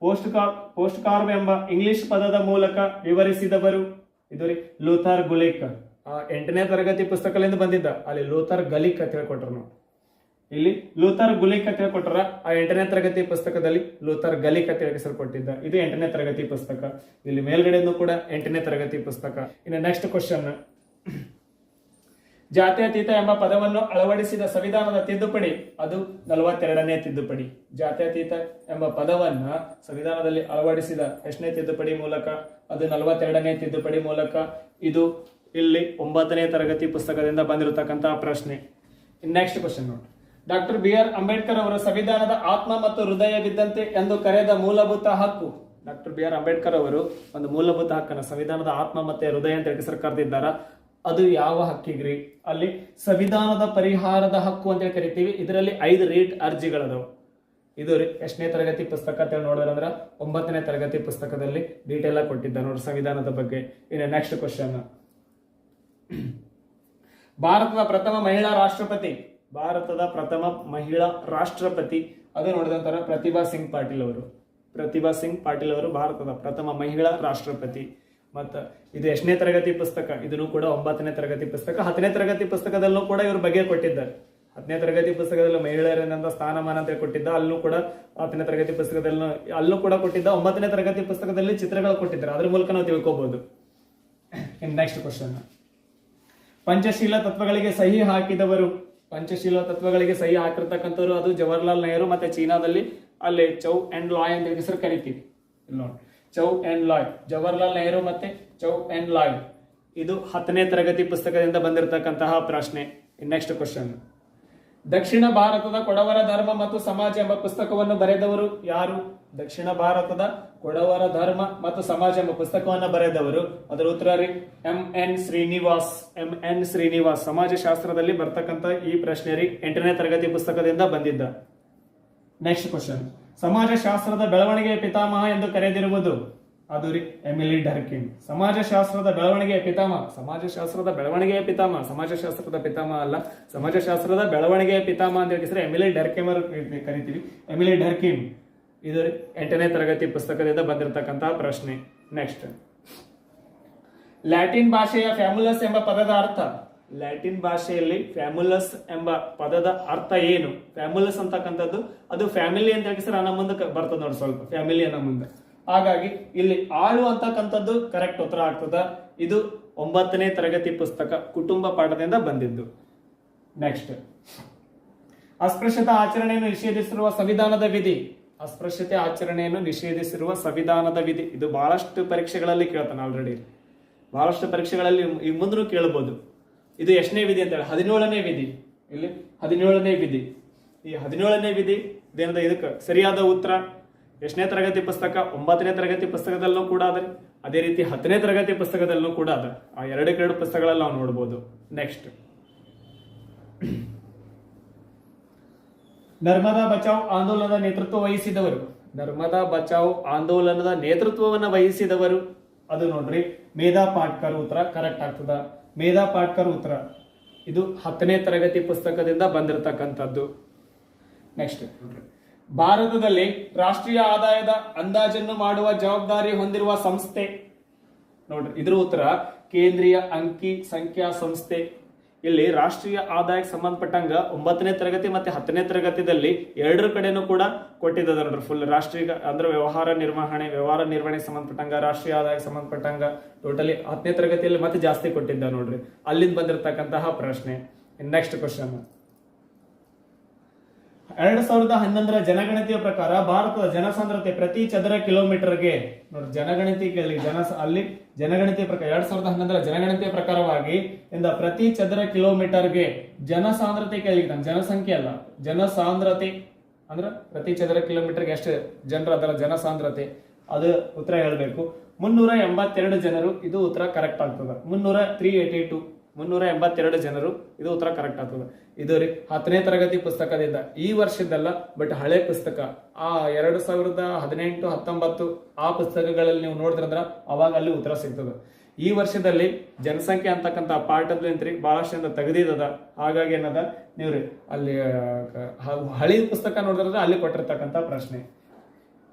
ಪೋಸ್ಟ್ ಕಾರ್ ಪೋಸ್ಟ್ ಕಾರ್ಬ್ ಎಂಬ ಇಂಗ್ಲಿಷ್ ಪದದ ಮೂಲಕ ವಿವರಿಸಿದವರು. ಇದು ರೀ ಲೂಥರ್ ಗುಲಿಕ್. ಆ, ಎಂಟನೇ ತರಗತಿ ಪುಸ್ತಕದಿಂದ ಬಂದಿದ್ದ. ಅಲ್ಲಿ ಲೂಥರ್ ಗಲಿಕ್ ಅಂತ ಹೇಳ್ಕೊಟ್ರು ನಾವು ಇಲ್ಲಿ ಲೂಥರ್ ಗುಲಿಕ್ ಅಂತ ಹೇಳ್ಕೊಟ್ರ. ಆ, ಎಂಟನೇ ತರಗತಿ ಪುಸ್ತಕದಲ್ಲಿ ಲೂಥರ್ ಗಲಿಕ್ ಅಂತ ಹೇಳಿ ಹೆಸರು ಕೊಟ್ಟಿದ್ದ ಇದು ಎಂಟನೇ ತರಗತಿ ಪುಸ್ತಕ. ಇಲ್ಲಿ ಮೇಲ್ಗಡೆನೂ ಕೂಡ ಎಂಟನೇ ತರಗತಿ ಪುಸ್ತಕ. ಇನ್ನು ನೆಕ್ಸ್ಟ್ ಕ್ವಶನ್ ಜಾತ್ಯತೀತ ಎಂಬ ಪದವನ್ನು ಅಳವಡಿಸಿದ ಸಂವಿಧಾನದ ತಿದ್ದುಪಡಿ, ಅದು ನಲವತ್ತೆರಡನೇ ತಿದ್ದುಪಡಿ. ಜಾತ್ಯತೀತ ಎಂಬ ಪದವನ್ನ ಸಂವಿಧಾನದಲ್ಲಿ ಅಳವಡಿಸಿದ ಎಷ್ಟನೇ ತಿದ್ದುಪಡಿ ಮೂಲಕ, ಅದು ನಲವತ್ತೆರಡನೇ ತಿದ್ದುಪಡಿ ಮೂಲಕ, ಇದು ಇಲ್ಲಿ ಒಂಬತ್ತನೇ ತರಗತಿ ಪುಸ್ತಕದಿಂದ ಬಂದಿರತಕ್ಕಂತಹ ಪ್ರಶ್ನೆ. ನೆಕ್ಸ್ಟ್ ಕ್ವಶನ್ ನೋಡಿ. ಡಾಕ್ಟರ್ ಬಿ ಆರ್ ಅಂಬೇಡ್ಕರ್ ಅವರು ಸಂವಿಧಾನದ ಆತ್ಮ ಮತ್ತು ಹೃದಯ ಬಿದ್ದಂತೆ ಎಂದು ಕರೆದ ಮೂಲಭೂತ ಹಕ್ಕು. ಡಾಕ್ಟರ್ ಬಿ ಆರ್ ಅಂಬೇಡ್ಕರ್ ಅವರು ಒಂದು ಮೂಲಭೂತ ಹಕ್ಕನ್ನು ಸಂವಿಧಾನದ ಆತ್ಮ ಮತ್ತೆ ಹೃದಯ ಅಂತ ಹೆಸರು ಕರೆದಿದ್ದಾರ? ಅದು ಯಾವ ಹಕ್ಕಿಗ್ರಿ? ಅಲ್ಲಿ ಸಂವಿಧಾನದ ಪರಿಹಾರದ ಹಕ್ಕು ಅಂತ ಹೇಳಿ ಕರಿತೀವಿ. ಇದರಲ್ಲಿ ಐದು ರೀಟ್ ಅರ್ಜಿಗಳದವು. ಇದು ರೀ ಎಷ್ಟನೇ ತರಗತಿ ಪುಸ್ತಕ ಅಂತ ಹೇಳಿ ಅಂದ್ರೆ ಒಂಬತ್ತನೇ ತರಗತಿ ಪುಸ್ತಕದಲ್ಲಿ ಡೀಟೇಲ್ ಆಗಿ ಕೊಟ್ಟಿದ್ದ ನೋಡಿ ಸಂವಿಧಾನದ ಬಗ್ಗೆ. ಇನ್ನು ನೆಕ್ಸ್ಟ್ ಕ್ವಶನ್ ಭಾರತದ ಪ್ರಥಮ ಮಹಿಳಾ ರಾಷ್ಟ್ರಪತಿ. ಭಾರತದ ಪ್ರಥಮ ಮಹಿಳಾ ರಾಷ್ಟ್ರಪತಿ. ಅದು ನೋಡಿದಂತರ ಪ್ರತಿಭಾ ಸಿಂಗ್ ಪಾಟೀಲ್ ಅವರು. ಪ್ರತಿಭಾ ಸಿಂಗ್ ಪಾಟೀಲ್ ಅವರು ಭಾರತದ ಪ್ರಥಮ ಮಹಿಳಾ ರಾಷ್ಟ್ರಪತಿ. ಮತ್ತ ಇದು ಎಷ್ಟನೇ ತರಗತಿ ಪುಸ್ತಕ? ಇದನ್ನು ಕೂಡ ಒಂಬತ್ತನೇ ತರಗತಿ ಪುಸ್ತಕ. ಹತ್ತನೇ ತರಗತಿ ಪುಸ್ತಕದಲ್ಲೂ ಕೂಡ ಇವರು ಬಗೆ ಕೊಟ್ಟಿದ್ದಾರೆ. ಹತ್ತನೇ ತರಗತಿ ಪುಸ್ತಕದಲ್ಲಿ ಮಹಿಳೆಯರನ್ನ ಸ್ಥಾನಮಾನ ಅಂತ ಕೊಟ್ಟಿದ್ದ, ಅಲ್ಲೂ ಕೂಡ ಹತ್ತನೇ ತರಗತಿ ಪುಸ್ತಕದಲ್ಲಿ, ಅಲ್ಲೂ ಕೂಡ ಕೊಟ್ಟಿದ್ದ, ಒಂಬತ್ತನೇ ತರಗತಿ ಪುಸ್ತಕದಲ್ಲಿ ಚಿತ್ರಗಳು ಕೊಟ್ಟಿದ್ದಾರೆ. ಅದ್ರ ಮೂಲಕ ನಾವು ತಿಳ್ಕೊಬಹುದು ನೆಕ್ಸ್ಟ್ ಕ್ವಶನ್ ಪಂಚಶೀಲ ತತ್ವಗಳಿಗೆ ಸಹಿ ಹಾಕಿದವರು, ಪಂಚಶೀಲ ತತ್ವಗಳಿಗೆ ಸಹಿ ಹಾಕಿರ್ತಕ್ಕಂಥವ್ರು ಅದು ಜವಾಹರ್ಲಾಲ್ ನೆಹರು ಮತ್ತೆ ಚೀನಾದಲ್ಲಿ ಅಲ್ಲಿ ಚೌ ಅಂಡ್ ಲಾಯ್ ಅಂತ ಹೆಸರು ಕರಿತೀವಿ. ನೋಡಿ Zhou Enlai, Jawaharlal Nehru ಮತ್ತೆ ಚೌ ಅಂಡ್ ಲಾಯ್. ಇದು ಹತ್ತನೇ ತರಗತಿ ಪುಸ್ತಕದಿಂದ ಬಂದಿರತಕ್ಕಂತಹ ಪ್ರಶ್ನೆ. ನೆಕ್ಸ್ಟ್ ಕ್ವಶನ್ ದಕ್ಷಿಣ ಭಾರತದ ಕೊಡವರ ಧರ್ಮ ಮತ್ತು ಸಮಾಜ ಎಂಬ ಪುಸ್ತಕವನ್ನು ಬರೆದವರು ಯಾರು? ದಕ್ಷಿಣ ಭಾರತದ ಕೊಡವರ ಧರ್ಮ ಮತ್ತು ಸಮಾಜ ಎಂಬ ಪುಸ್ತಕವನ್ನು ಬರೆದವರು. ಅದರ ಉತ್ತರ ರೀ, M N Srinivas, M N Srinivas. ಸಮಾಜಶಾಸ್ತ್ರದಲ್ಲಿ ಬರ್ತಕ್ಕಂಥ ಈ ಪ್ರಶ್ನೆ ರೀ, ಎಂಟನೇ ತರಗತಿ ಪುಸ್ತಕದಿಂದ ಬಂದಿದ್ದ. ನೆಕ್ಸ್ಟ್ ಕ್ವಶನ್ ಸಮಾಜಶಾಸ್ತ್ರದ ಬೆಳವಣಿಗೆಯ ಪಿತಾಮಹ ಎಂದು ಕರೆದಿರುವುದು. ಅದು ರೀ ಎಮಿಲಿ ಡರ್ಕಿನ್. ಸಮಾಜಶಾಸ್ತ್ರದ ಬೆಳವಣಿಗೆಯ ಪಿತಾಮಹ. ಸಮಾಜಶಾಸ್ತ್ರದ ಬೆಳವಣಿಗೆಯ ಪಿತಾಮಹ. ಸಮಾಜಶಾಸ್ತ್ರದ ಪಿತಾಮಹ ಅಲ್ಲ. ಸಮಾಜಶಾಸ್ತ್ರದ ಬೆಳವಣಿಗೆಯ ಪಿತಾಮಹ ಅಂತ ಹೇಳಿದ್ರೆ ಎಮಿಲಿ ಡರ್ಕಿಮ್ ಅವರು ಕರಿತೀವಿ. Emile Durkheim. ಇದು ಎಂಟನೇ ತರಗತಿ ಪುಸ್ತಕದಿಂದ ಬಂದಿರತಕ್ಕಂತಹ ಪ್ರಶ್ನೆ. ನೆಕ್ಸ್ಟ್. ಲ್ಯಾಟಿನ್ ಭಾಷೆಯ ಫ್ಯಾಮುಲಸ್ ಎಂಬ ಪದದ ಅರ್ಥ. ಲ್ಯಾಟಿನ್ ಭಾಷೆಯಲ್ಲಿ ಫ್ಯಾಮುಲಸ್ ಎಂಬ ಪದದ ಅರ್ಥ ಏನು? ಫ್ಯಾಮುಲಸ್ ಅಂತಕ್ಕಂಥದ್ದು, ಅದು ಫ್ಯಾಮಿಲಿ ಅಂತ ಹೇಳಿ ಸರ್ ನಮ್ಮ ಮುಂದೆ ಬರ್ತದೆ ನೋಡಿ ಸ್ವಲ್ಪ, ಫ್ಯಾಮಿಲಿ ಅನ್ನೋ ಮುಂದೆ. ಹಾಗಾಗಿ ಇಲ್ಲಿ ಆಳು ಅಂತಕ್ಕಂಥದ್ದು ಕರೆಕ್ಟ್ ಉತ್ತರ ಆಗ್ತದ. ಇದು ಒಂಬತ್ತನೇ ತರಗತಿ ಪುಸ್ತಕ, ಕುಟುಂಬ ಪಾಠದಿಂದ ಬಂದಿದ್ದು. ನೆಕ್ಸ್ಟ್ ಅಸ್ಪೃಶ್ಯತಾ ಆಚರಣೆಯನ್ನು ನಿಷೇಧಿಸಿರುವ ಸಂವಿಧಾನದ ವಿಧಿ. ಅಸ್ಪೃಶ್ಯತೆ ಆಚರಣೆಯನ್ನು ನಿಷೇಧಿಸಿರುವ ಸಂವಿಧಾನದ ವಿಧಿ. ಇದು ಬಹಳಷ್ಟು ಪರೀಕ್ಷೆಗಳಲ್ಲಿ ಕೇಳ್ತಾನೆ ಆಲ್ರೆಡಿ ಬಹಳಷ್ಟು ಪರೀಕ್ಷೆಗಳಲ್ಲಿ ಈ ಮುಂದೂ ಕೇಳಬಹುದು ಇದು ಎಷ್ಟನೇ ವಿಧಿ ಅಂತ ಹೇಳಿ, ಹದಿನೇಳನೇ ವಿಧಿ. ಇಲ್ಲಿ ಹದಿನೇಳನೇ ವಿಧಿ. ಈ ಹದಿನೇಳನೇ ವಿಧಿ ಇದೇನದ ಇದಕ್ಕೆ ಸರಿಯಾದ ಉತ್ತರ. ಎಷ್ಟನೇ ತರಗತಿ ಪುಸ್ತಕ? ಒಂಬತ್ತನೇ ತರಗತಿ ಪುಸ್ತಕದಲ್ಲೂ ಕೂಡ ಅದ. ಅದೇ ರೀತಿ ಹತ್ತನೇ ತರಗತಿ ಪುಸ್ತಕದಲ್ಲೂ ಕೂಡ ಅದ. ಆ ಎರಡಕ್ಕೆರಡು ಪುಸ್ತಕಗಳಲ್ಲಿ ನಾವು ನೋಡ್ಬೋದು. ನೆಕ್ಸ್ಟ್ ನರ್ಮದಾ ಬಚಾವ್ ಆಂದೋಲನದ ನೇತೃತ್ವ ವಹಿಸಿದವರು. ನರ್ಮದಾ ಬಚಾವ್ ಆಂದೋಲನದ ನೇತೃತ್ವವನ್ನು ವಹಿಸಿದವರು. ಅದು ನೋಡ್ರಿ, ಮೇಧಾ ಪಾಟ್ಕರ್ ಉತ್ತರ ಕರೆಕ್ಟ್ ಆಗ್ತದ. ಮೇಧಾ ಪಾಟ್ಕರ್ ಉತ್ತರ. ಇದು ಹತ್ತನೇ ತರಗತಿ ಪುಸ್ತಕದಿಂದ ಬಂದಿರತಕ್ಕಂಥದ್ದು. ನೆಕ್ಸ್ಟ್ ಭಾರತದಲ್ಲಿ ರಾಷ್ಟ್ರೀಯ ಆದಾಯದ ಅಂದಾಜನ್ನು ಮಾಡುವ ಜವಾಬ್ದಾರಿ ಹೊಂದಿರುವ ಸಂಸ್ಥೆ. ನೋಡ್ರಿ ಇದ್ರ ಉತ್ತರ ಕೇಂದ್ರೀಯ ಅಂಕಿ ಸಂಖ್ಯಾ ಸಂಸ್ಥೆ. ಇಲ್ಲಿ ರಾಷ್ಟ್ರೀಯ ಆದಾಯಕ್ಕೆ ಸಂಬಂಧಪಟ್ಟಂಗ ಒಂಬತ್ತನೇ ತರಗತಿ ಮತ್ತೆ ಹತ್ತನೇ ತರಗತಿದಲ್ಲಿ ಎರಡರ ಕಡೆನೂ ಕೂಡ ಕೊಟ್ಟಿದ್ದದ ನೋಡ್ರಿ. ಫುಲ್ ರಾಷ್ಟ್ರೀಯ, ಅಂದ್ರೆ ವ್ಯವಹಾರ ನಿರ್ವಹಣೆ, ವ್ಯವಹಾರ ನಿರ್ವಹಣೆಗೆ ಸಂಬಂಧಪಟ್ಟಂಗ, ರಾಷ್ಟ್ರೀಯ ಆದಾಯಕ್ಕೆ ಸಂಬಂಧಪಟ್ಟಂಗ ಟೋಟಲಿ ಹತ್ತನೇ ತರಗತಿಯಲ್ಲಿ ಮತ್ತೆ ಜಾಸ್ತಿ ಕೊಟ್ಟಿದ್ದ ನೋಡ್ರಿ. ಅಲ್ಲಿಂದ ಬಂದಿರತಕ್ಕಂತಹ ಪ್ರಶ್ನೆ. ನೆಕ್ಸ್ಟ್ ಕ್ವಶನ್ ಎರಡ್ ಸಾವಿರದ ಹನ್ನೊಂದರ ಜನಗಣತಿಯ ಪ್ರಕಾರ ಭಾರತದ ಜನಸಾಂದ್ರತೆ ಪ್ರತಿ ಚದರ ಕಿಲೋಮೀಟರ್ಗೆ ನೋಡಿ ಜನಗಣತಿ ಕೇಳಿ, ಜನ ಅಲ್ಲಿ ಜನಗಣತಿಯ ಪ್ರಕಾರ ಎರಡ್ ಸಾವಿರದ ಹನ್ನೊಂದರ ಜನಗಣತಿಯ ಪ್ರಕಾರವಾಗಿ ಇಂದ ಪ್ರತಿ ಚದರ ಕಿಲೋಮೀಟರ್ಗೆ ಜನಸಾಂದ್ರತೆ ಕೇಳಿದ ಜನಸಂಖ್ಯೆ ಅಲ್ಲ, ಜನಸಾಂದ್ರತೆ ಅಂದ್ರೆ ಪ್ರತಿ ಚದರ ಕಿಲೋಮೀಟರ್ಗೆ ಎಷ್ಟು ಜನರು ಅದರ ಜನಸಾಂದ್ರತೆ, ಅದು ಉತ್ತರ ಹೇಳಬೇಕು. ಮುನ್ನೂರ ಎಂಬತ್ತೆರಡು ಜನರು ಇದು ಉತ್ತರ ಕರೆಕ್ಟ್ ಆಗ್ತದೆ. ಮುನ್ನೂರ ತ್ರೀ ಏಟಿ ಟು ಮುನ್ನೂರ ಎಂಬತ್ತೆರಡು ಜನರು, ಇದು ಉತ್ತರ ಕರೆಕ್ಟ್ ಆಗ್ತದೆ. ಇದು ರೀ ಹತ್ತನೇ ತರಗತಿ ಪುಸ್ತಕದಿಂದ ಈ ವರ್ಷದ್ದಲ್ಲ ಬಟ್ ಹಳೆ ಪುಸ್ತಕ. ಆ ಎರಡು ಸಾವಿರದ ಹದಿನೆಂಟು, ಹತ್ತೊಂಬತ್ತು, ಆ ಪುಸ್ತಕಗಳಲ್ಲಿ ನೀವು ನೋಡಿದ್ರಂದ್ರ ಅವಾಗ ಅಲ್ಲಿ ಉತ್ತರ ಸಿಗ್ತದೆ. ಈ ವರ್ಷದಲ್ಲಿ ಜನಸಂಖ್ಯೆ ಅಂತಕ್ಕಂಥ ಪಾಠದ್ಲಿಂತ್ರಿ ಬಹಳಷ್ಟು ತೆಗೆದಿದ್ದದ. ಹಾಗಾಗಿ ಏನದ? ನೀವು ರೀ ಅಲ್ಲಿ ಹಳೆಯ ಹಳಿ ಪುಸ್ತಕ ನೋಡಿದ್ರೆ ಅಲ್ಲಿ ಕೊಟ್ಟಿರ್ತಕ್ಕಂಥ ಪ್ರಶ್ನೆ.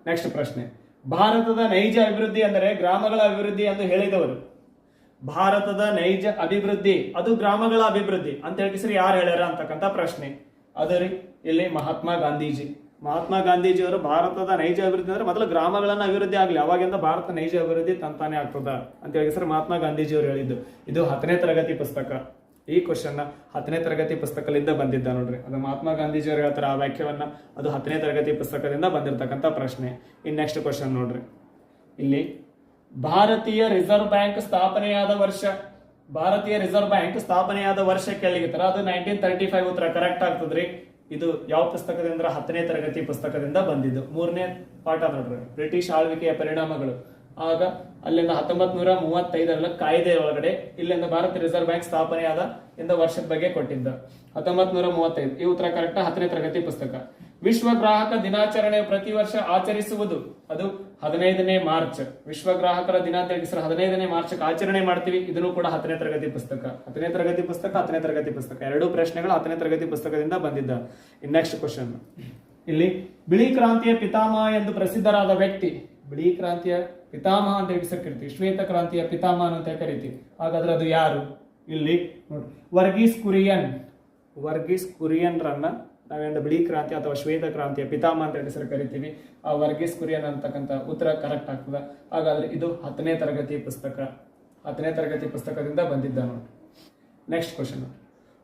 ನೆಕ್ಸ್ಟ್ ಪ್ರಶ್ನೆ. ಭಾರತದ ನೈಜ ಅಭಿವೃದ್ಧಿ ಅಂದರೆ ಗ್ರಾಮಗಳ ಅಭಿವೃದ್ಧಿ ಎಂದು ಹೇಳಿದವರು. ಭಾರತದ ನೈಜ ಅಭಿವೃದ್ಧಿ, ಅದು ಗ್ರಾಮಗಳ ಅಭಿವೃದ್ಧಿ. ಅಂತ ಹೇಳಿ ಯಾರು ಹೇಳ್ಯಾರ ಅಂತಕ್ಕಂಥ ಪ್ರಶ್ನೆ. ಅದರಿ ಇಲ್ಲಿ ಮಹಾತ್ಮ ಗಾಂಧೀಜಿ. ಮಹಾತ್ಮ ಗಾಂಧೀಜಿಯವರು ಭಾರತದ ನೈಜ ಅಭಿವೃದ್ಧಿ ಅಂದ್ರೆ ಮೊದಲು ಗ್ರಾಮಗಳನ್ನ ಅಭಿವೃದ್ಧಿ ಆಗಲಿ, ಅವಾಗಿಂದ ಭಾರತ ನೈಜ ಅಭಿವೃದ್ಧಿ ತಂತಾನೆ ಆಗ್ತದ ಅಂತ ಹೇಳಿ ಸರ್ ಮಹಾತ್ಮ ಗಾಂಧೀಜಿಯವರು ಹೇಳಿದ್ದು. ಇದು ಹತ್ತನೇ ತರಗತಿ ಪುಸ್ತಕ. ಈ ಕ್ವಶನ್ ಹತ್ತನೇ ತರಗತಿ ಪುಸ್ತಕದಿಂದ ಬಂದಿದ್ದ ನೋಡ್ರಿ. ಅದು ಮಹಾತ್ಮ ಗಾಂಧೀಜಿ ಅವರು ಹೇಳ್ತಾರೆ ಆ ವಾಕ್ಯವನ್ನ ಅದು ಹತ್ತನೇ ತರಗತಿ ಪುಸ್ತಕದಿಂದ ಬಂದಿರತಕ್ಕಂಥ ಪ್ರಶ್ನೆ. ಇನ್ ನೆಕ್ಸ್ಟ್ ಕ್ವಶನ್ ನೋಡ್ರಿ. ಇಲ್ಲಿ ಭಾರತೀಯ ರಿಸರ್ವ್ ಬ್ಯಾಂಕ್ ಸ್ಥಾಪನೆಯಾದ ವರ್ಷ, ಭಾರತೀಯ ರಿಸರ್ವ್ ಬ್ಯಾಂಕ್ ಸ್ಥಾಪನೆಯಾದ ವರ್ಷ ಕೇಳಿಗಿತ್ತಾರ ಅದು ನೈನ್ಟೀನ್ ತರ್ಟಿ ಫೈವ್ ಉತ್ತರ ಕರೆಕ್ಟ್ ಆಗ್ತದ್ರಿ. ಇದು ಯಾವ ಪುಸ್ತಕದಿಂದ, ಹತ್ತನೇ ತರಗತಿ ಪುಸ್ತಕದಿಂದ ಬಂದಿದ್ದು. ಮೂರನೇ ಪಾಠ ನೋಡ್ರಿ ಬ್ರಿಟಿಷ್ ಆಳ್ವಿಕೆಯ ಪರಿಣಾಮಗಳು. ಆಗ ಅಲ್ಲಿಂದ ಹತ್ತೊಂಬತ್ ನೂರ ಮೂವತ್ತೈದರ ಕಾಯ್ದೆ ಒಳಗಡೆ ಇಲ್ಲಿಂದ ಭಾರತ ರಿಸರ್ವ್ ಬ್ಯಾಂಕ್ ಸ್ಥಾಪನೆಯಾದ ಎಂದ ವರ್ಷದ ಬಗ್ಗೆ ಕೊಟ್ಟಿದ್ದ. ಹತ್ತೊಂಬತ್ ನೂರ ಮೂವತ್ತೈದು. ಈ ಉತ್ತರ ಕರೆಕ್ಟ್ ಹತ್ತನೇ ತರಗತಿ ಪುಸ್ತಕ. ವಿಶ್ವ ಗ್ರಾಹಕ ದಿನಾಚರಣೆ ಪ್ರತಿ ವರ್ಷ ಆಚರಿಸುವುದು. ಅದು ಹದಿನೈದನೇ ಮಾರ್ಚ್. ವಿಶ್ವ ಗ್ರಾಹಕರ ದಿನ ಅಂತ ಹೇಳಿ ಸರ್ ಹದಿನೈದನೇ ಮಾರ್ಚ್ ಆಚರಣೆ ಮಾಡ್ತೀವಿ. ಇದನ್ನು ಕೂಡ ಹತ್ತನೇ ತರಗತಿ ಪುಸ್ತಕ. ಹತ್ತನೇ ತರಗತಿ ಪುಸ್ತಕ, ಹತ್ತನೇ ತರಗತಿ ಪುಸ್ತಕ. ಎರಡೂ ಪ್ರಶ್ನೆಗಳು ಹತ್ತನೇ ತರಗತಿ ಪುಸ್ತಕದಿಂದ ಬಂದಿದ್ದ. ಇನ್ ನೆಕ್ಸ್ಟ್ ಕ್ವಶನ್ ಇಲ್ಲಿ ಬಿಳಿ ಕ್ರಾಂತಿಯ ಪಿತಾಮಹ ಎಂದು ಪ್ರಸಿದ್ಧರಾದ ವ್ಯಕ್ತಿ ಬಿಳಿ ಕ್ರಾಂತಿಯ ಪಿತಾಮಹ ಅಂತ ಹೇಳಿ ಸರ್ ಕರಿತೀವಿ ಶ್ವೇತ ಕ್ರಾಂತಿಯ ಪಿತಾಮಹ ಅಂತ ಕರಿತೀವಿ. ಹಾಗಾದ್ರೆ ಅದು ಯಾರು? ಇಲ್ಲಿ ನೋಡಿ. ವರ್ಗೀಸ್ ಕುರಿಯನ್. ವರ್ಗೀಸ್ ಕುರಿಯನ್ ರನ್ನ ನಾವೇನು ಬಿಳಿ ಕ್ರಾಂತಿ ಅಥವಾ ಶ್ವೇತ ಕ್ರಾಂತಿಯ ಪಿತಾಮಹ ಅಂತ ಹೇಳಿ ಸರ್ ಕರಿತೀವಿ. ಆ ವರ್ಗೀಸ್ ಕುರಿಯನ್ ಅಂತಕ್ಕಂಥ ಉತ್ತರ ಕರೆಕ್ಟ್ ಆಗ್ತದೆ. ಹಾಗಾದ್ರೆ ಇದು ಹತ್ತನೇ ತರಗತಿ ಪುಸ್ತಕ. ಹತ್ತನೇ ತರಗತಿ ಪುಸ್ತಕದಿಂದ ಬಂದಿದ್ದ ನೋಡಿ. ನೆಕ್ಸ್ಟ್ ಕ್ವಶನ್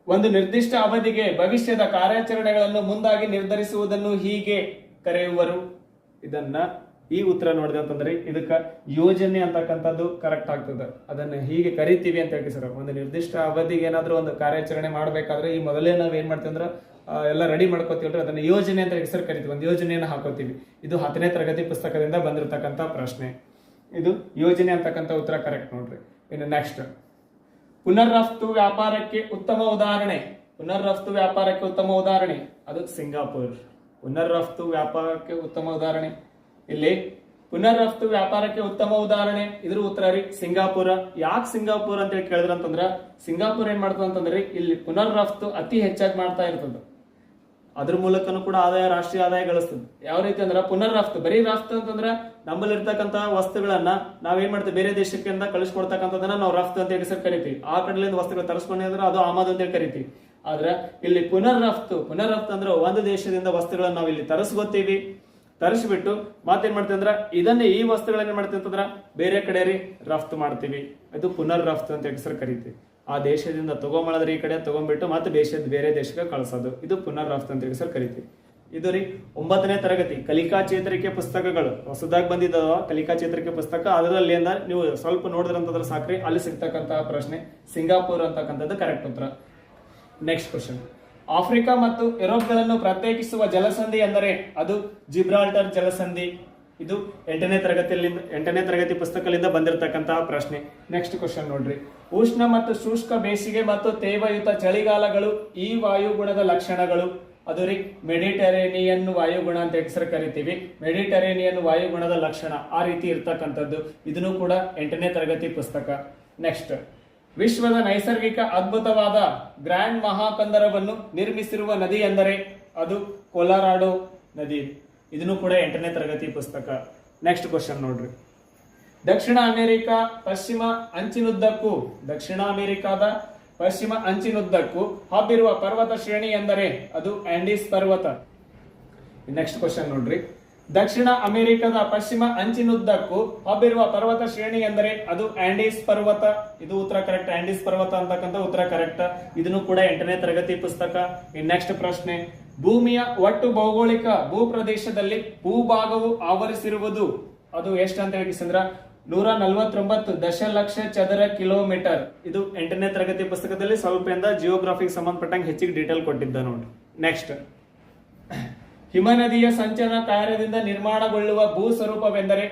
ಒಂದು ನಿರ್ದಿಷ್ಟ ಅವಧಿಗೆ ಭವಿಷ್ಯದ ಕಾರ್ಯಾಚರಣೆಗಳನ್ನು ಮುಂದಾಗಿ ನಿರ್ಧರಿಸುವುದನ್ನು ಹೀಗೆ ಕರೆಯುವರು. ಇದನ್ನ ಈ ಉತ್ತರ ನೋಡಿದೆ ಅಂತಂದ್ರೆ ಇದಕ್ಕ ಯೋಜನೆ ಅಂತಕ್ಕಂಥದ್ದು ಕರೆಕ್ಟ್ ಆಗ್ತದೆ. ಅದನ್ನ ಹೀಗೆ ಕರಿತೀವಿ ಅಂತ ಹೇಳಿ ಸರ್. ಒಂದು ನಿರ್ದಿಷ್ಟ ಅವಧಿಗೆ ಏನಾದರೂ ಒಂದು ಕಾರ್ಯಾಚರಣೆ ಮಾಡ್ಬೇಕಾದ್ರೆ ಈ ಮೊದಲೇ ನಾವು ಏನ್ ಮಾಡ್ತೀವಿ ಅಂದ್ರೆ ಎಲ್ಲ ರೆಡಿ ಮಾಡ್ಕೋತೀವಿ ಅದನ್ನ ಯೋಜನೆ ಅಂತ ಹೆಸರು ಕರಿತೀವಿ. ಒಂದು ಯೋಜನೆಯನ್ನು ಹಾಕೋತೀವಿ. ಇದು ಹತ್ತನೇ ತರಗತಿ ಪುಸ್ತಕದಿಂದ ಬಂದಿರತಕ್ಕಂಥ ಪ್ರಶ್ನೆ. ಇದು ಯೋಜನೆ ಅಂತಕ್ಕಂಥ ಉತ್ತರ ಕರೆಕ್ಟ್ ನೋಡ್ರಿ. ಇನ್ನು ನೆಕ್ಸ್ಟ್ ಪುನರ್ರಫ್ತು ವ್ಯಾಪಾರಕ್ಕೆ ಉತ್ತಮ ಉದಾಹರಣೆ. ಪುನರ್ರಫ್ತು ವ್ಯಾಪಾರಕ್ಕೆ ಉತ್ತಮ ಉದಾಹರಣೆ. ಅದು ಸಿಂಗಾಪುರ್. ಪುನರ್ರಫ್ತು ವ್ಯಾಪಾರಕ್ಕೆ ಉತ್ತಮ ಉದಾಹರಣೆ. ಇಲ್ಲಿ ಪುನರ್ರಫ್ತು ವ್ಯಾಪಾರಕ್ಕೆ ಉತ್ತಮ ಉದಾಹರಣೆ. ಇದ್ರ ಉತ್ತರ ರೀ, ಸಿಂಗಾಪುರ. ಯಾಕೆ ಸಿಂಗಾಪುರ ಅಂತ ಹೇಳಿ ಕೇಳಿದ್ರ ಅಂತಂದ್ರ ಸಿಂಗಾಪುರ್ ಏನ್ ಮಾಡ್ತದ ಅಂತಂದ್ರೆ ಇಲ್ಲಿ ಪುನರ್ರಫ್ತು ಅತಿ ಹೆಚ್ಚಾಗಿ ಮಾಡ್ತಾ ಇರ್ತದ. ಅದ್ರ ಮೂಲಕನೂ ಕೂಡ ಆದಾಯ, ರಾಷ್ಟ್ರೀಯ ಆದಾಯ ಗಳಿಸ್ತದೆ. ಯಾವ ರೀತಿ ಅಂದ್ರೆ ಪುನರ್ ರಫ್ತು ಬರೀ ರಫ್ತು ಅಂತಂದ್ರೆ ನಮ್ಮಲ್ಲಿ ಇರ್ತಕ್ಕಂತ ವಸ್ತುಗಳನ್ನ ನಾವೇನ್ ಮಾಡ್ತೀವಿ? ಬೇರೆ ದೇಶಕ್ಕಿಂತ ಕಳಿಸ್ಕೊಡ್ತಕ್ಕಂಥದನ್ನ ನಾವು ರಫ್ತು ಅಂತ ಹೇಳಿ ಕರಿತೀವಿ. ಆ ಕಡೆಯಿಂದ ವಸ್ತುಗಳು ತರಿಸ್ಕೊಂಡೆ ಅಂದ್ರೆ ಅದು ಆಮದು ಅಂತ ಹೇಳಿ ಕರಿತೀವಿ. ಆದ್ರೆ ಇಲ್ಲಿ ಪುನರ್ ರಫ್ತು ಪುನರ್ ರಫ್ತು ಅಂದ್ರೆ ಒಂದು ದೇಶದಿಂದ ವಸ್ತುಗಳನ್ನ ನಾವು ಇಲ್ಲಿ ತರಿಸ್ಕೊತೀವಿ. ತರಿಸ್ಬಿಟ್ಟು ಮತ್ತೇನ್ ಮಾಡ್ತೀವಿ ಅಂದ್ರೆ, ಇದನ್ನೇ ಈ ವಸ್ತುಗಳನ್ನ ಮಾಡ್ತೀವಿ ಅಂತಂದ್ರೆ, ಬೇರೆ ಕಡೆ ರೀ ರಫ್ತು ಮಾಡ್ತೀವಿ. ಇದು ಪುನರ್ ರಫ್ತು ಅಂತ ಹೆಸರು ಕರಿತೀವಿ. ಆ ದೇಶದಿಂದ ತಗೊಂಬಳದ್ರೆ, ಈ ಕಡೆ ತಗೊಂಡ್ಬಿಟ್ಟು ಮತ್ತೆ ದೇಶದ ಬೇರೆ ದೇಶಕ್ಕೆ ಕಳಿಸೋದು. ಇದು ಪುನರ್ ರಫ್ತು ಅಂತ ಹೆಸರು ಕರಿತೀವಿ. ಇದು ರೀ ಒಂಬತ್ತನೇ ತರಗತಿ, ಕಲಿಕಾ ಚೇತರಿಕೆ ಪುಸ್ತಕಗಳು. ಹೊಸದಾಗಿ ಬಂದಿದ್ದಾವ ಕಲಿಕಾ ಚೇತರಿಕೆ ಪುಸ್ತಕ. ಅದರಲ್ಲಿ ನೀವು ಸ್ವಲ್ಪ ನೋಡಿದ್ರಂತಂದ್ರೆ ಸಾಕ್ರಿ, ಅಲ್ಲಿ ಸಿಗ್ತಕ್ಕಂತಹ ಪ್ರಶ್ನೆ, ಸಿಂಗಾಪುರ್ ಅಂತಕ್ಕಂಥದ್ದು ಕರೆಕ್ಟ್ ಉತ್ತರ. ನೆಕ್ಸ್ಟ್ ಕ್ವಶನ್ ಆಫ್ರಿಕಾ ಮತ್ತು ಯುರೋಪ್ಗಳನ್ನು ಪ್ರತ್ಯೇಕಿಸುವ ಜಲಸಂಧಿ ಎಂದರೆ ಅದು ಜಿಬ್ರಾಲ್ಟರ್ ಜಲಸಂಧಿ. ಇದು ಎಂಟನೇ ತರಗತಿಯಲ್ಲಿ, ಎಂಟನೇ ತರಗತಿ ಪುಸ್ತಕದಿಂದ ಬಂದಿರತಕ್ಕಂತಹ ಪ್ರಶ್ನೆ. ನೆಕ್ಸ್ಟ್ ಕ್ವಶನ್ ನೋಡ್ರಿ. ಉಷ್ಣ ಮತ್ತು ಶುಷ್ಕ ಬೇಸಿಗೆ ಮತ್ತು ತೇವಯುತ ಚಳಿಗಾಲಗಳು ಈ ವಾಯುಗುಣದ ಲಕ್ಷಣಗಳು. ಅದು ರೀ ಮೆಡಿಟರೇನಿಯನ್ ವಾಯುಗುಣ ಅಂತ ಹೆಸರು ಕರಿತೀವಿ. ಮೆಡಿಟರೇನಿಯನ್ ವಾಯುಗುಣದ ಲಕ್ಷಣ ಆ ರೀತಿ ಇರ್ತಕ್ಕಂಥದ್ದು. ಇದನ್ನು ಕೂಡ ಎಂಟನೇ ತರಗತಿ ಪುಸ್ತಕ. ನೆಕ್ಸ್ಟ್ ವಿಶ್ವದ ನೈಸರ್ಗಿಕ ಅದ್ಭುತವಾದ ಗ್ರ್ಯಾಂಡ್ ಮಹಾಕಂದರವನ್ನು ನಿರ್ಮಿಸಿರುವ ನದಿ ಎಂದರೆ ಅದು ಕೊಲರಾಡೋ ನದಿ. ಇದನ್ನು ಕೂಡ ಎಂಟನೇ ತರಗತಿ ಪುಸ್ತಕ. ನೆಕ್ಸ್ಟ್ ಕ್ವಶನ್ ನೋಡ್ರಿ. ದಕ್ಷಿಣ ಅಮೆರಿಕ, ಪಶ್ಚಿಮ ಅಂಚಿನುದ್ದಕ್ಕೂ, ದಕ್ಷಿಣ ಅಮೆರಿಕಾದ ಪಶ್ಚಿಮ ಅಂಚಿನುದ್ದಕ್ಕೂ ಹಬ್ಬಿರುವ ಪರ್ವತ ಶ್ರೇಣಿ ಎಂದರೆ ಅದು ಆಂಡೀಸ್ ಪರ್ವತ. ನೆಕ್ಸ್ಟ್ ಕ್ವಶನ್ ನೋಡ್ರಿ. ದಕ್ಷಿಣ ಅಮೆರಿಕದ ಪಶ್ಚಿಮ ಅಂಚಿನುದ್ದಕ್ಕೂ ಹಬ್ಬಿರುವ ಪರ್ವತ ಶ್ರೇಣಿ ಎಂದರೆ ಅದು ಆಂಡೀಸ್ ಪರ್ವತ. ಇದು ಉತ್ತರ ಕರೆಕ್ಟ್. ಆಂಡೀಸ್ ಪರ್ವತ ಅಂತಕ್ಕಂಥ ಉತ್ತರ ಕರೆಕ್ಟ್. ಇದನ್ನು ಕೂಡ ಎಂಟನೇ ತರಗತಿ ಪುಸ್ತಕ. ಇನ್ ನೆಕ್ಸ್ಟ್ ಪ್ರಶ್ನೆ. ಭೂಮಿಯ ಒಟ್ಟು ಭೌಗೋಳಿಕ ಭೂಪ್ರದೇಶದಲ್ಲಿ ಭೂಭಾಗವು ಆವರಿಸಿರುವುದು ಅದು ಎಷ್ಟು ಅಂತ ಹೇಳಿ ಅಂದ್ರ ನೂರ ನಲ್ವತ್ತೊಂಬತ್ತು ದಶಲಕ್ಷ ಚದರ ಕಿಲೋಮೀಟರ್. ಇದು ಎಂಟನೇ ತರಗತಿ ಪುಸ್ತಕದಲ್ಲಿ ಸ್ವಲ್ಪ ಜಿಯೋಗ್ರಫಿಗೆ ಸಂಬಂಧಪಟ್ಟಂಗೆ ಹೆಚ್ಚಿಗೆ ಡೀಟೇಲ್ ಕೊಟ್ಟಿದ್ದ ನೋಡಿ. ನೆಕ್ಸ್ಟ್ ಹಿಮನದಿಯ ಸಂಚಯನ ಕಾರ್ಯದಿಂದ ನಿರ್ಮಾಣಗೊಳ್ಳುವ ಭೂ ಸ್ವರೂಪವೆಂದರೆ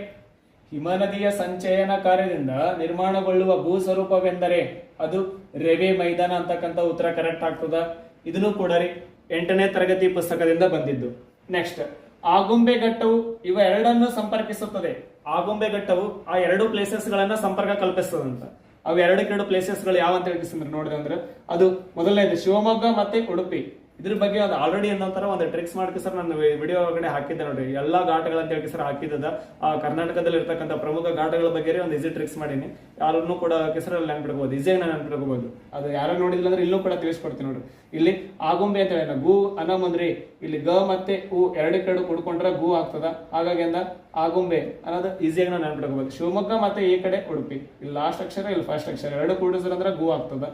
ಹಿಮನದಿಯ ಸಂಚಯನ ಕಾರ್ಯದಿಂದ ನಿರ್ಮಾಣಗೊಳ್ಳುವ ಭೂ ಸ್ವರೂಪವೆಂದರೆ ಅದು ರೆವೆ ಮೈದಾನ ಅಂತಕ್ಕಂಥ ಉತ್ತರ ಕರೆಕ್ಟ್ ಆಗ್ತದ? ಇದನ್ನು ಕೂಡ ರೀ ಎಂಟನೇ ತರಗತಿ ಪುಸ್ತಕದಿಂದ ಬಂದಿದ್ದು. ನೆಕ್ಸ್ಟ್ ಆಗುಂಬೆ ಘಟ್ಟವು ಇವ ಎರಡನ್ನು ಸಂಪರ್ಕಿಸುತ್ತದೆ. ಆಗುಂಬೆ ಘಟ್ಟವು ಆ ಎರಡು ಪ್ಲೇಸಸ್ ಗಳನ್ನ ಸಂಪರ್ಕ ಕಲ್ಪಿಸ್ತದಂತ. ಅವು ಎರಡು ಎರಡು ಪ್ಲೇಸಸ್ಗಳು ಯಾವ ಅಂತ ಹೇಳಿದ್ರೆ ನೋಡಿದ್ರೆ ಅಂದ್ರೆ ಅದು ಮೊದಲನೇದು ಶಿವಮೊಗ್ಗ ಮತ್ತೆ ಉಡುಪಿ. ಇದ್ರ ಬಗ್ಗೆ ಅದು ಆಲ್ರೆಡಿ ಏನಂತಾರ ಒಂದು ಟ್ರಿಕ್ಸ್ ಮಾಡ್ಕೆ ಸರ್ ನಾನು ವಿಡಿಯೋ ಒಳಗಡೆ ಹಾಕಿದ್ದೆ ನೋಡ್ರಿ. ಎಲ್ಲಾ ಘಾಟಗಳಂತ ಹೇಳಿ ಸರ್ ಹಾಕಿದ್ದದ. ಆ, ಕರ್ನಾಟಕದಲ್ಲಿ ಇರ್ತಕ್ಕಂಥ ಪ್ರಮುಖ ಘಾಟಗಳ ಬಗ್ಗೆ ಒಂದು ಈಸಿ ಟ್ರಿಕ್ಸ್ ಮಾಡೀನಿ. ಯಾರನ್ನು ಕೂಡ ಕೆಸರಲ್ಲಿ ನೆನ್ಪಿಡ್ಬೋದು ಈಸಿಯಾಗಿ ನಾನು ನೆನ್ಪಿಡ್ಬೋದು ಅದು ಯಾರು ನೋಡಿಲ್ಲ ಅಂದ್ರೆ ಇಲ್ಲೂ ಕೂಡ ತಿಳಿಸ್ಕೊಡ್ತೀನಿ ನೋಡ್ರಿ. ಇಲ್ಲಿ ಆಗುಂಬೆ ಅಂತ ಹೇಳಿ ಗು ಅನಮಂದ್ರಿ. ಇಲ್ಲಿ ಗ ಮತ್ತೆ ಉ ಎರಡು ಕಡೆ ಕುಡ್ಕೊಂಡ್ರೆ ಗು ಆಗ್ತದ. ಹಾಗಾಗಿ ಅಂದ ಆಗುಂಬೆ ಅನ್ನೋದು ಈಸಿಯಾಗಿ ನಾವು ನೆನ್ಪಿಡ್ಕೋಬಹುದು. ಶಿವಮೊಗ್ಗ ಮತ್ತೆ ಈ ಕಡೆ ಉಡುಪಿ. ಇಲ್ಲಿ ಲಾಸ್ಟ್ ಅಕ್ಷರ, ಇಲ್ಲಿ ಫಸ್ಟ್ ಅಕ್ಷರ. ಎರಡು ಕೂಡಿಸಿದ್ರೆ ಅಂದ್ರೆ ಗು ಆಗ್ತದ.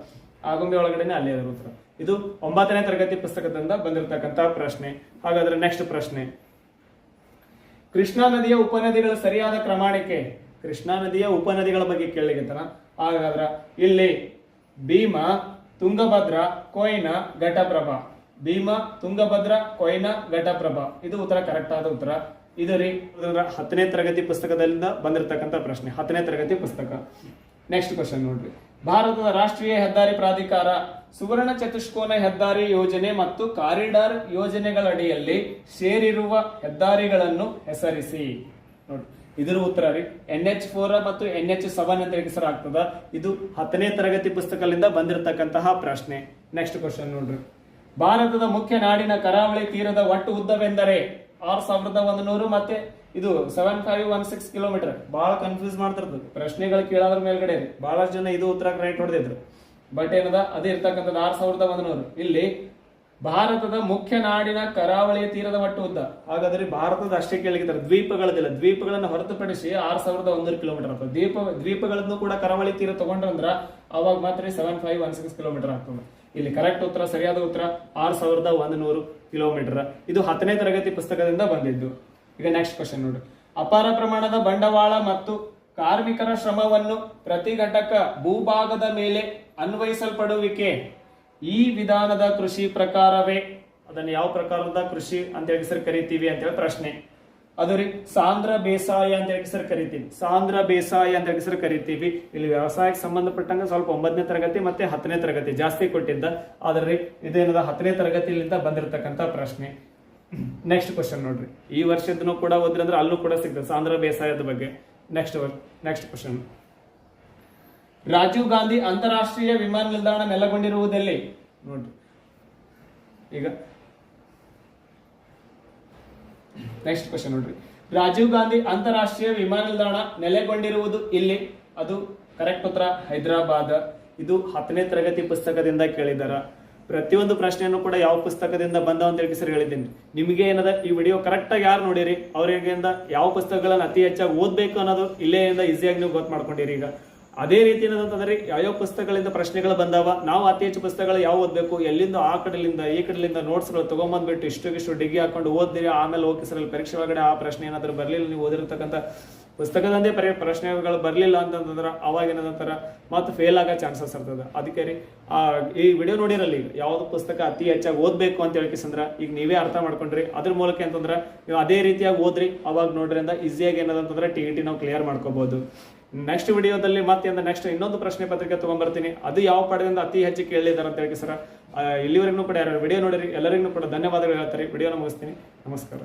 ಆಗುಂಬೆ ಒಳಗಡೆನೆ ಅಲ್ಲೇ ಇರೋ ಉತ್ತರ ಇದು ಒಂಬತ್ತನೇ ತರಗತಿ ಪುಸ್ತಕದಿಂದ ಬಂದಿರತಕ್ಕಂತಹ ಪ್ರಶ್ನೆ. ಹಾಗಾದ್ರೆ ನೆಕ್ಸ್ಟ್ ಪ್ರಶ್ನೆ. ಕೃಷ್ಣಾ ನದಿಯ ಉಪನದಿಗಳ ಸರಿಯಾದ ಕ್ರಮಾಣಿಕೆ. ಕೃಷ್ಣಾ ನದಿಯ ಉಪನದಿಗಳ ಬಗ್ಗೆ ಕೇಳಲಿಕ್ಕೆ ಹಾಗಾದ್ರ ಇಲ್ಲಿ ಭೀಮ, ತುಂಗಭದ್ರ, ಕೊಯ್ನ, ಘಟಪ್ರಭಾ. ಭೀಮ, ತುಂಗಭದ್ರ, ಕೊಯ್ನ, ಘಟಪ್ರಭಾ. ಇದು ಉತ್ತರ ಕರೆಕ್ಟ್ ಆದ ಉತ್ತರ. ಇದು ರೀ, ಹತ್ತನೇ ತರಗತಿ ಪುಸ್ತಕದಿಂದ ಬಂದಿರತಕ್ಕಂತ ಪ್ರಶ್ನೆ. ಹತ್ತನೇ ತರಗತಿ ಪುಸ್ತಕ. ನೆಕ್ಸ್ಟ್ ಕ್ವಶನ್ ನೋಡ್ರಿ. ಭಾರತದ ರಾಷ್ಟ್ರೀಯ ಹೆದ್ದಾರಿ ಪ್ರಾಧಿಕಾರ ಸುವರ್ಣ ಚತುಷ್ಕೋನ ಹೆದ್ದಾರಿ ಯೋಜನೆ ಮತ್ತು ಕಾರಿಡಾರ್ ಯೋಜನೆಗಳಡಿಯಲ್ಲಿ ಸೇರಿರುವ ಹೆದ್ದಾರಿಗಳನ್ನು ಹೆಸರಿಸಿ. ನೋಡಿ ಇದರ ಉತ್ತರ ರೀ. ಎನ್ ಎಚ್ ಫೋರ್ ಮತ್ತು ಎನ್ ಎಚ್ ಸೆವೆನ್ ಅಂತ ಹೆಸರಾಗ್ತದ. ಇದು ಹತ್ತನೇ ತರಗತಿ ಪುಸ್ತಕದಿಂದ ಬಂದಿರತಕ್ಕಂತಹ ಪ್ರಶ್ನೆ. ನೆಕ್ಸ್ಟ್ ಕ್ವಶನ್ ನೋಡ್ರಿ. ಭಾರತದ ಮುಖ್ಯ ನಾಡಿನ ಕರಾವಳಿ ತೀರದ ಒಟ್ಟು ಉದ್ದವೆಂದರೆ ಆರ್ ಸಾವಿರದ ಒಂದು ನೂರು ಮತ್ತೆ ಇದು seven five one six kilometre ಬಹಳ ಕನ್ಫ್ಯೂಸ್ ಮಾಡ್ತಿರ್ತದೆ ಪ್ರಶ್ನೆಗಳು ಕೇಳೋದ್ರ ಮೇಲ್ಗಡೆ ಬಹಳಷ್ಟು ಜನ ಇದು ಉತ್ತರ ರೈಟ್ ಹೊಡೆದಿದ್ರು. ಬಟ್ ಏನದ? ಅದೇ ಇರ್ತಕ್ಕಂಥದ್ದು ಆರ್ ಸಾವಿರದ ಒಂದು ನೂರು ಇಲ್ಲಿ ಭಾರತದ ಮುಖ್ಯ ನಾಡಿನ ಕರಾವಳಿಯ ತೀರದ ಒಟ್ಟು ಉದ್ದ. ಹಾಗಾದ್ರೆ ಭಾರತದ ಅಷ್ಟೇ ಕೇಳಿದ್ದಾರೆ ದ್ವೀಪಗಳದಿಲ್ಲ. ದ್ವೀಪಗಳನ್ನು ಹೊರತುಪಡಿಸಿ ಆರ್ ಸಾವಿರದ ಒಂದೂರು ಕಿಲೋಮೀಟರ್ ಆಗ್ತದೆ. ದ್ವೀಪ, ದ್ವೀಪಗಳನ್ನು ಕೂಡ ಕರಾವಳಿ ತೀರ ತಗೊಂಡ್ರಂದ್ರ ಅವಾಗ ಮಾತ್ರ seven five one six kilometre ಆಗ್ತದೆ. ಇಲ್ಲಿ ಕರೆಕ್ಟ್ ಉತ್ತರ, ಸರಿಯಾದ ಉತ್ತರ, ಆರ್ ಸಾವಿರದ ಒಂದು ನೂರು ಕಿಲೋಮೀಟರ್ ಇದು ಹತ್ತನೇ ತರಗತಿ ಪುಸ್ತಕದಿಂದ ಬಂದಿದ್ದು. ಈಗ ನೆಕ್ಸ್ಟ್ ಕ್ವಶನ್ ನೋಡಿ. ಅಪಾರ ಪ್ರಮಾಣದ ಬಂಡವಾಳ ಮತ್ತು ಕಾರ್ಮಿಕರ ಶ್ರಮವನ್ನು ಪ್ರತಿ ಘಟಕ ಭೂಭಾಗದ ಮೇಲೆ ಅನ್ವಯಿಸಲ್ಪಡುವಿಕೆ ಈ ವಿಧಾನದ ಕೃಷಿ ಪ್ರಕಾರವೇ? ಅದನ್ನು ಯಾವ ಪ್ರಕಾರದ ಕೃಷಿ ಅಂತ ಹೇಳಿ ಸರ್ ಕರಿತೀವಿ ಅಂತ ಹೇಳಿ ಪ್ರಶ್ನೆ. ಅದು ರೀ ಸಾಂದ್ರ ಬೇಸಾಯ ಅಂತ ಹೆಸರು ಸರ್ ಕರಿತೀವಿ. ಸಾಂದ್ರ ಬೇಸಾಯ ಅಂತ ಹೆಸರು ಸರ್ ಕರಿತೀವಿ. ಇಲ್ಲಿ ವ್ಯವಸಾಯಕ್ಕೆ ಸಂಬಂಧಪಟ್ಟಂಗೆ ಸ್ವಲ್ಪ ಒಂಬತ್ತನೇ ತರಗತಿ ಮತ್ತೆ ಹತ್ತನೇ ತರಗತಿ ಜಾಸ್ತಿ ಕೊಟ್ಟಿದ್ದ. ಆದ್ರೆ ಇದೇನದ ಹತ್ತನೇ ತರಗತಿಯಿಂದ ಬಂದಿರತಕ್ಕಂತ ಪ್ರಶ್ನೆ. ನೆಕ್ಸ್ಟ್ ಕ್ವಶನ್ ನೋಡ್ರಿ. ಈ ವರ್ಷದನು ಕೂಡ ಓದ್ರಿ ಅಂದ್ರೆ ಅಲ್ಲೂ ಕೂಡ ಸಿಗ್ತದೆ ಸಾಂದ್ರ ಬೇಸಾಯದ ಬಗ್ಗೆ. Next next question Rajiv Gandhi ಅಂತಾರಾಷ್ಟ್ರೀಯ ವಿಮಾನ ನಿಲ್ದಾಣ ನೆಲೆಗೊಂಡಿರುವುದೆಲ್ಲಿ? ನೋಡ್ರಿ. ಈಗ ನೆಕ್ಸ್ಟ್ ಕ್ವಶನ್ ನೋಡ್ರಿ. ರಾಜೀವ್ ಗಾಂಧಿ ಅಂತಾರಾಷ್ಟ್ರೀಯ ವಿಮಾನ ನಿಲ್ದಾಣ ನೆಲೆಗೊಂಡಿರುವುದು ಇಲ್ಲಿ ಅದು ಕರೆಕ್ಟ್ ಉತ್ತರ ಹೈದರಾಬಾದ್. ಇದು ಹತ್ತನೇ ತರಗತಿ ಪುಸ್ತಕದಿಂದ ಕೇಳಿದಾರ ಪ್ರತಿಯೊಂದು ಪ್ರಶ್ನೆಯನ್ನು ಕೂಡ ಯಾವ ಪುಸ್ತಕದಿಂದ ಬಂದ ಅಂತ ಹೇಳಿ ಸರ್ ಹೇಳಿದ್ದೀನಿ. ನಿಮಗೆ ಏನದ ಈ ವಿಡಿಯೋ ಕರೆಕ್ಟ್ ಆಗಿ ಯಾರು ನೋಡಿರಿ? ಅವ್ರಿಗಿಂದ ಯಾವ ಪುಸ್ತಕಗಳನ್ನು ಅತಿ ಹೆಚ್ಚಾಗಿ ಓದಬೇಕು ಅನ್ನೋದು ಇಲ್ಲೇ ಈಸಿಯಾಗಿ ನೀವು ಗೊತ್ತು ಮಾಡ್ಕೊಂಡಿರಿ ಈಗ. ಅದೇ ರೀತಿ ಏನಂತಂದ್ರೆ ಯಾವ್ಯಾವ ಪುಸ್ತಕಗಳಿಂದ ಪ್ರಶ್ನೆಗಳು ಬಂದಾವ, ನಾವು ಅತಿ ಹೆಚ್ಚು ಪುಸ್ತಕಗಳು ಯಾವ ಓದಬೇಕು, ಎಲ್ಲಿಂದ ಆ ಕಡೆಲಿಂದ, ಈ ಕಡೆಲಿಂದ ನೋಟ್ಸ್ಗಳು ತಗೊಂಬಂದ್ಬಿಟ್ಟು ಇಷ್ಟಕ್ಕಿಷ್ಟು ಡಿಗ್ರಿ ಹಾಕೊಂಡು ಓದಿರಿ ಆಮೇಲೆ ಓಕೆ ಸರ್ ಪರೀಕ್ಷೆ ಒಳಗಡೆ ಆ ಪ್ರಶ್ನೆ ಏನಾದ್ರೂ ಬರಲಿಲ್ಲ, ನೀವು ಓದಿರ್ತಕ್ಕಂಥ ಪುಸ್ತಕದಂದೇ ಪರಿ ಪ್ರಶ್ನೆಗಳು ಬರಲಿಲ್ಲ ಅಂತಂದ್ರೆ ಅವಾಗ ಏನದಂತಾರ ಮತ್ತು ಫೇಲ್ ಆಗೋ ಚಾನ್ಸಸ್ ಇರ್ತದೆ. ಅದಕ್ಕೆ ರೀ, ಆ, ಈ ವಿಡಿಯೋ ನೋಡಿರಲ್ಲಿ ಈಗ, ಯಾವ್ದು ಪುಸ್ತಕ ಅತಿ ಹೆಚ್ಚಾಗಿ ಓದಬೇಕು ಅಂತ ಹೇಳ್ಕಿಸಂದ್ರ ಈಗ ನೀವೇ ಅರ್ಥ ಮಾಡ್ಕೊಂಡ್ರಿ. ಅದ್ರ ಮೂಲಕ ಅಂತಂದ್ರೆ ನೀವು ಅದೇ ರೀತಿಯಾಗಿ ಓದ್ರಿ, ಅವಾಗ ನೋಡ್ರಿಂದ ಈಸಿಯಾಗಿ ಏನದಂತಂದ್ರೆ ಟಿ ಟಿ ನಾವು ಕ್ಲಿಯರ್ ಮಾಡ್ಕೋಬಹುದು ನೆಕ್ಸ್ಟ್ ವಿಡಿಯೋದಲ್ಲಿ ಮತ್ತೆ ಅಂದ್ರೆ ನೆಕ್ಸ್ಟ್ ಇನ್ನೊಂದು ಪ್ರಶ್ನೆ ಪತ್ರಿಕೆ ತಗೊಂಡ್ಬರ್ತೀನಿ ಅದು ಯಾವ ಪಡೆದಿಂದ ಅತಿ ಹೆಚ್ಚು ಕೇಳಿದಾರೆ ಅಂತ ಹೇಳಿ ಸರ್. ಇಲ್ಲಿವರೆಗೂ ಕೂಡ ಯಾರು ವಿಡಿಯೋ ನೋಡಿರಿ, ಎಲ್ಲರಿಗೂ ಕೂಡ ಧನ್ಯವಾದಗಳು ಹೇಳ್ತಾರೆ. ವಿಡಿಯೋನ ಮುಗಿಸ್ತೀನಿ. ನಮಸ್ಕಾರ.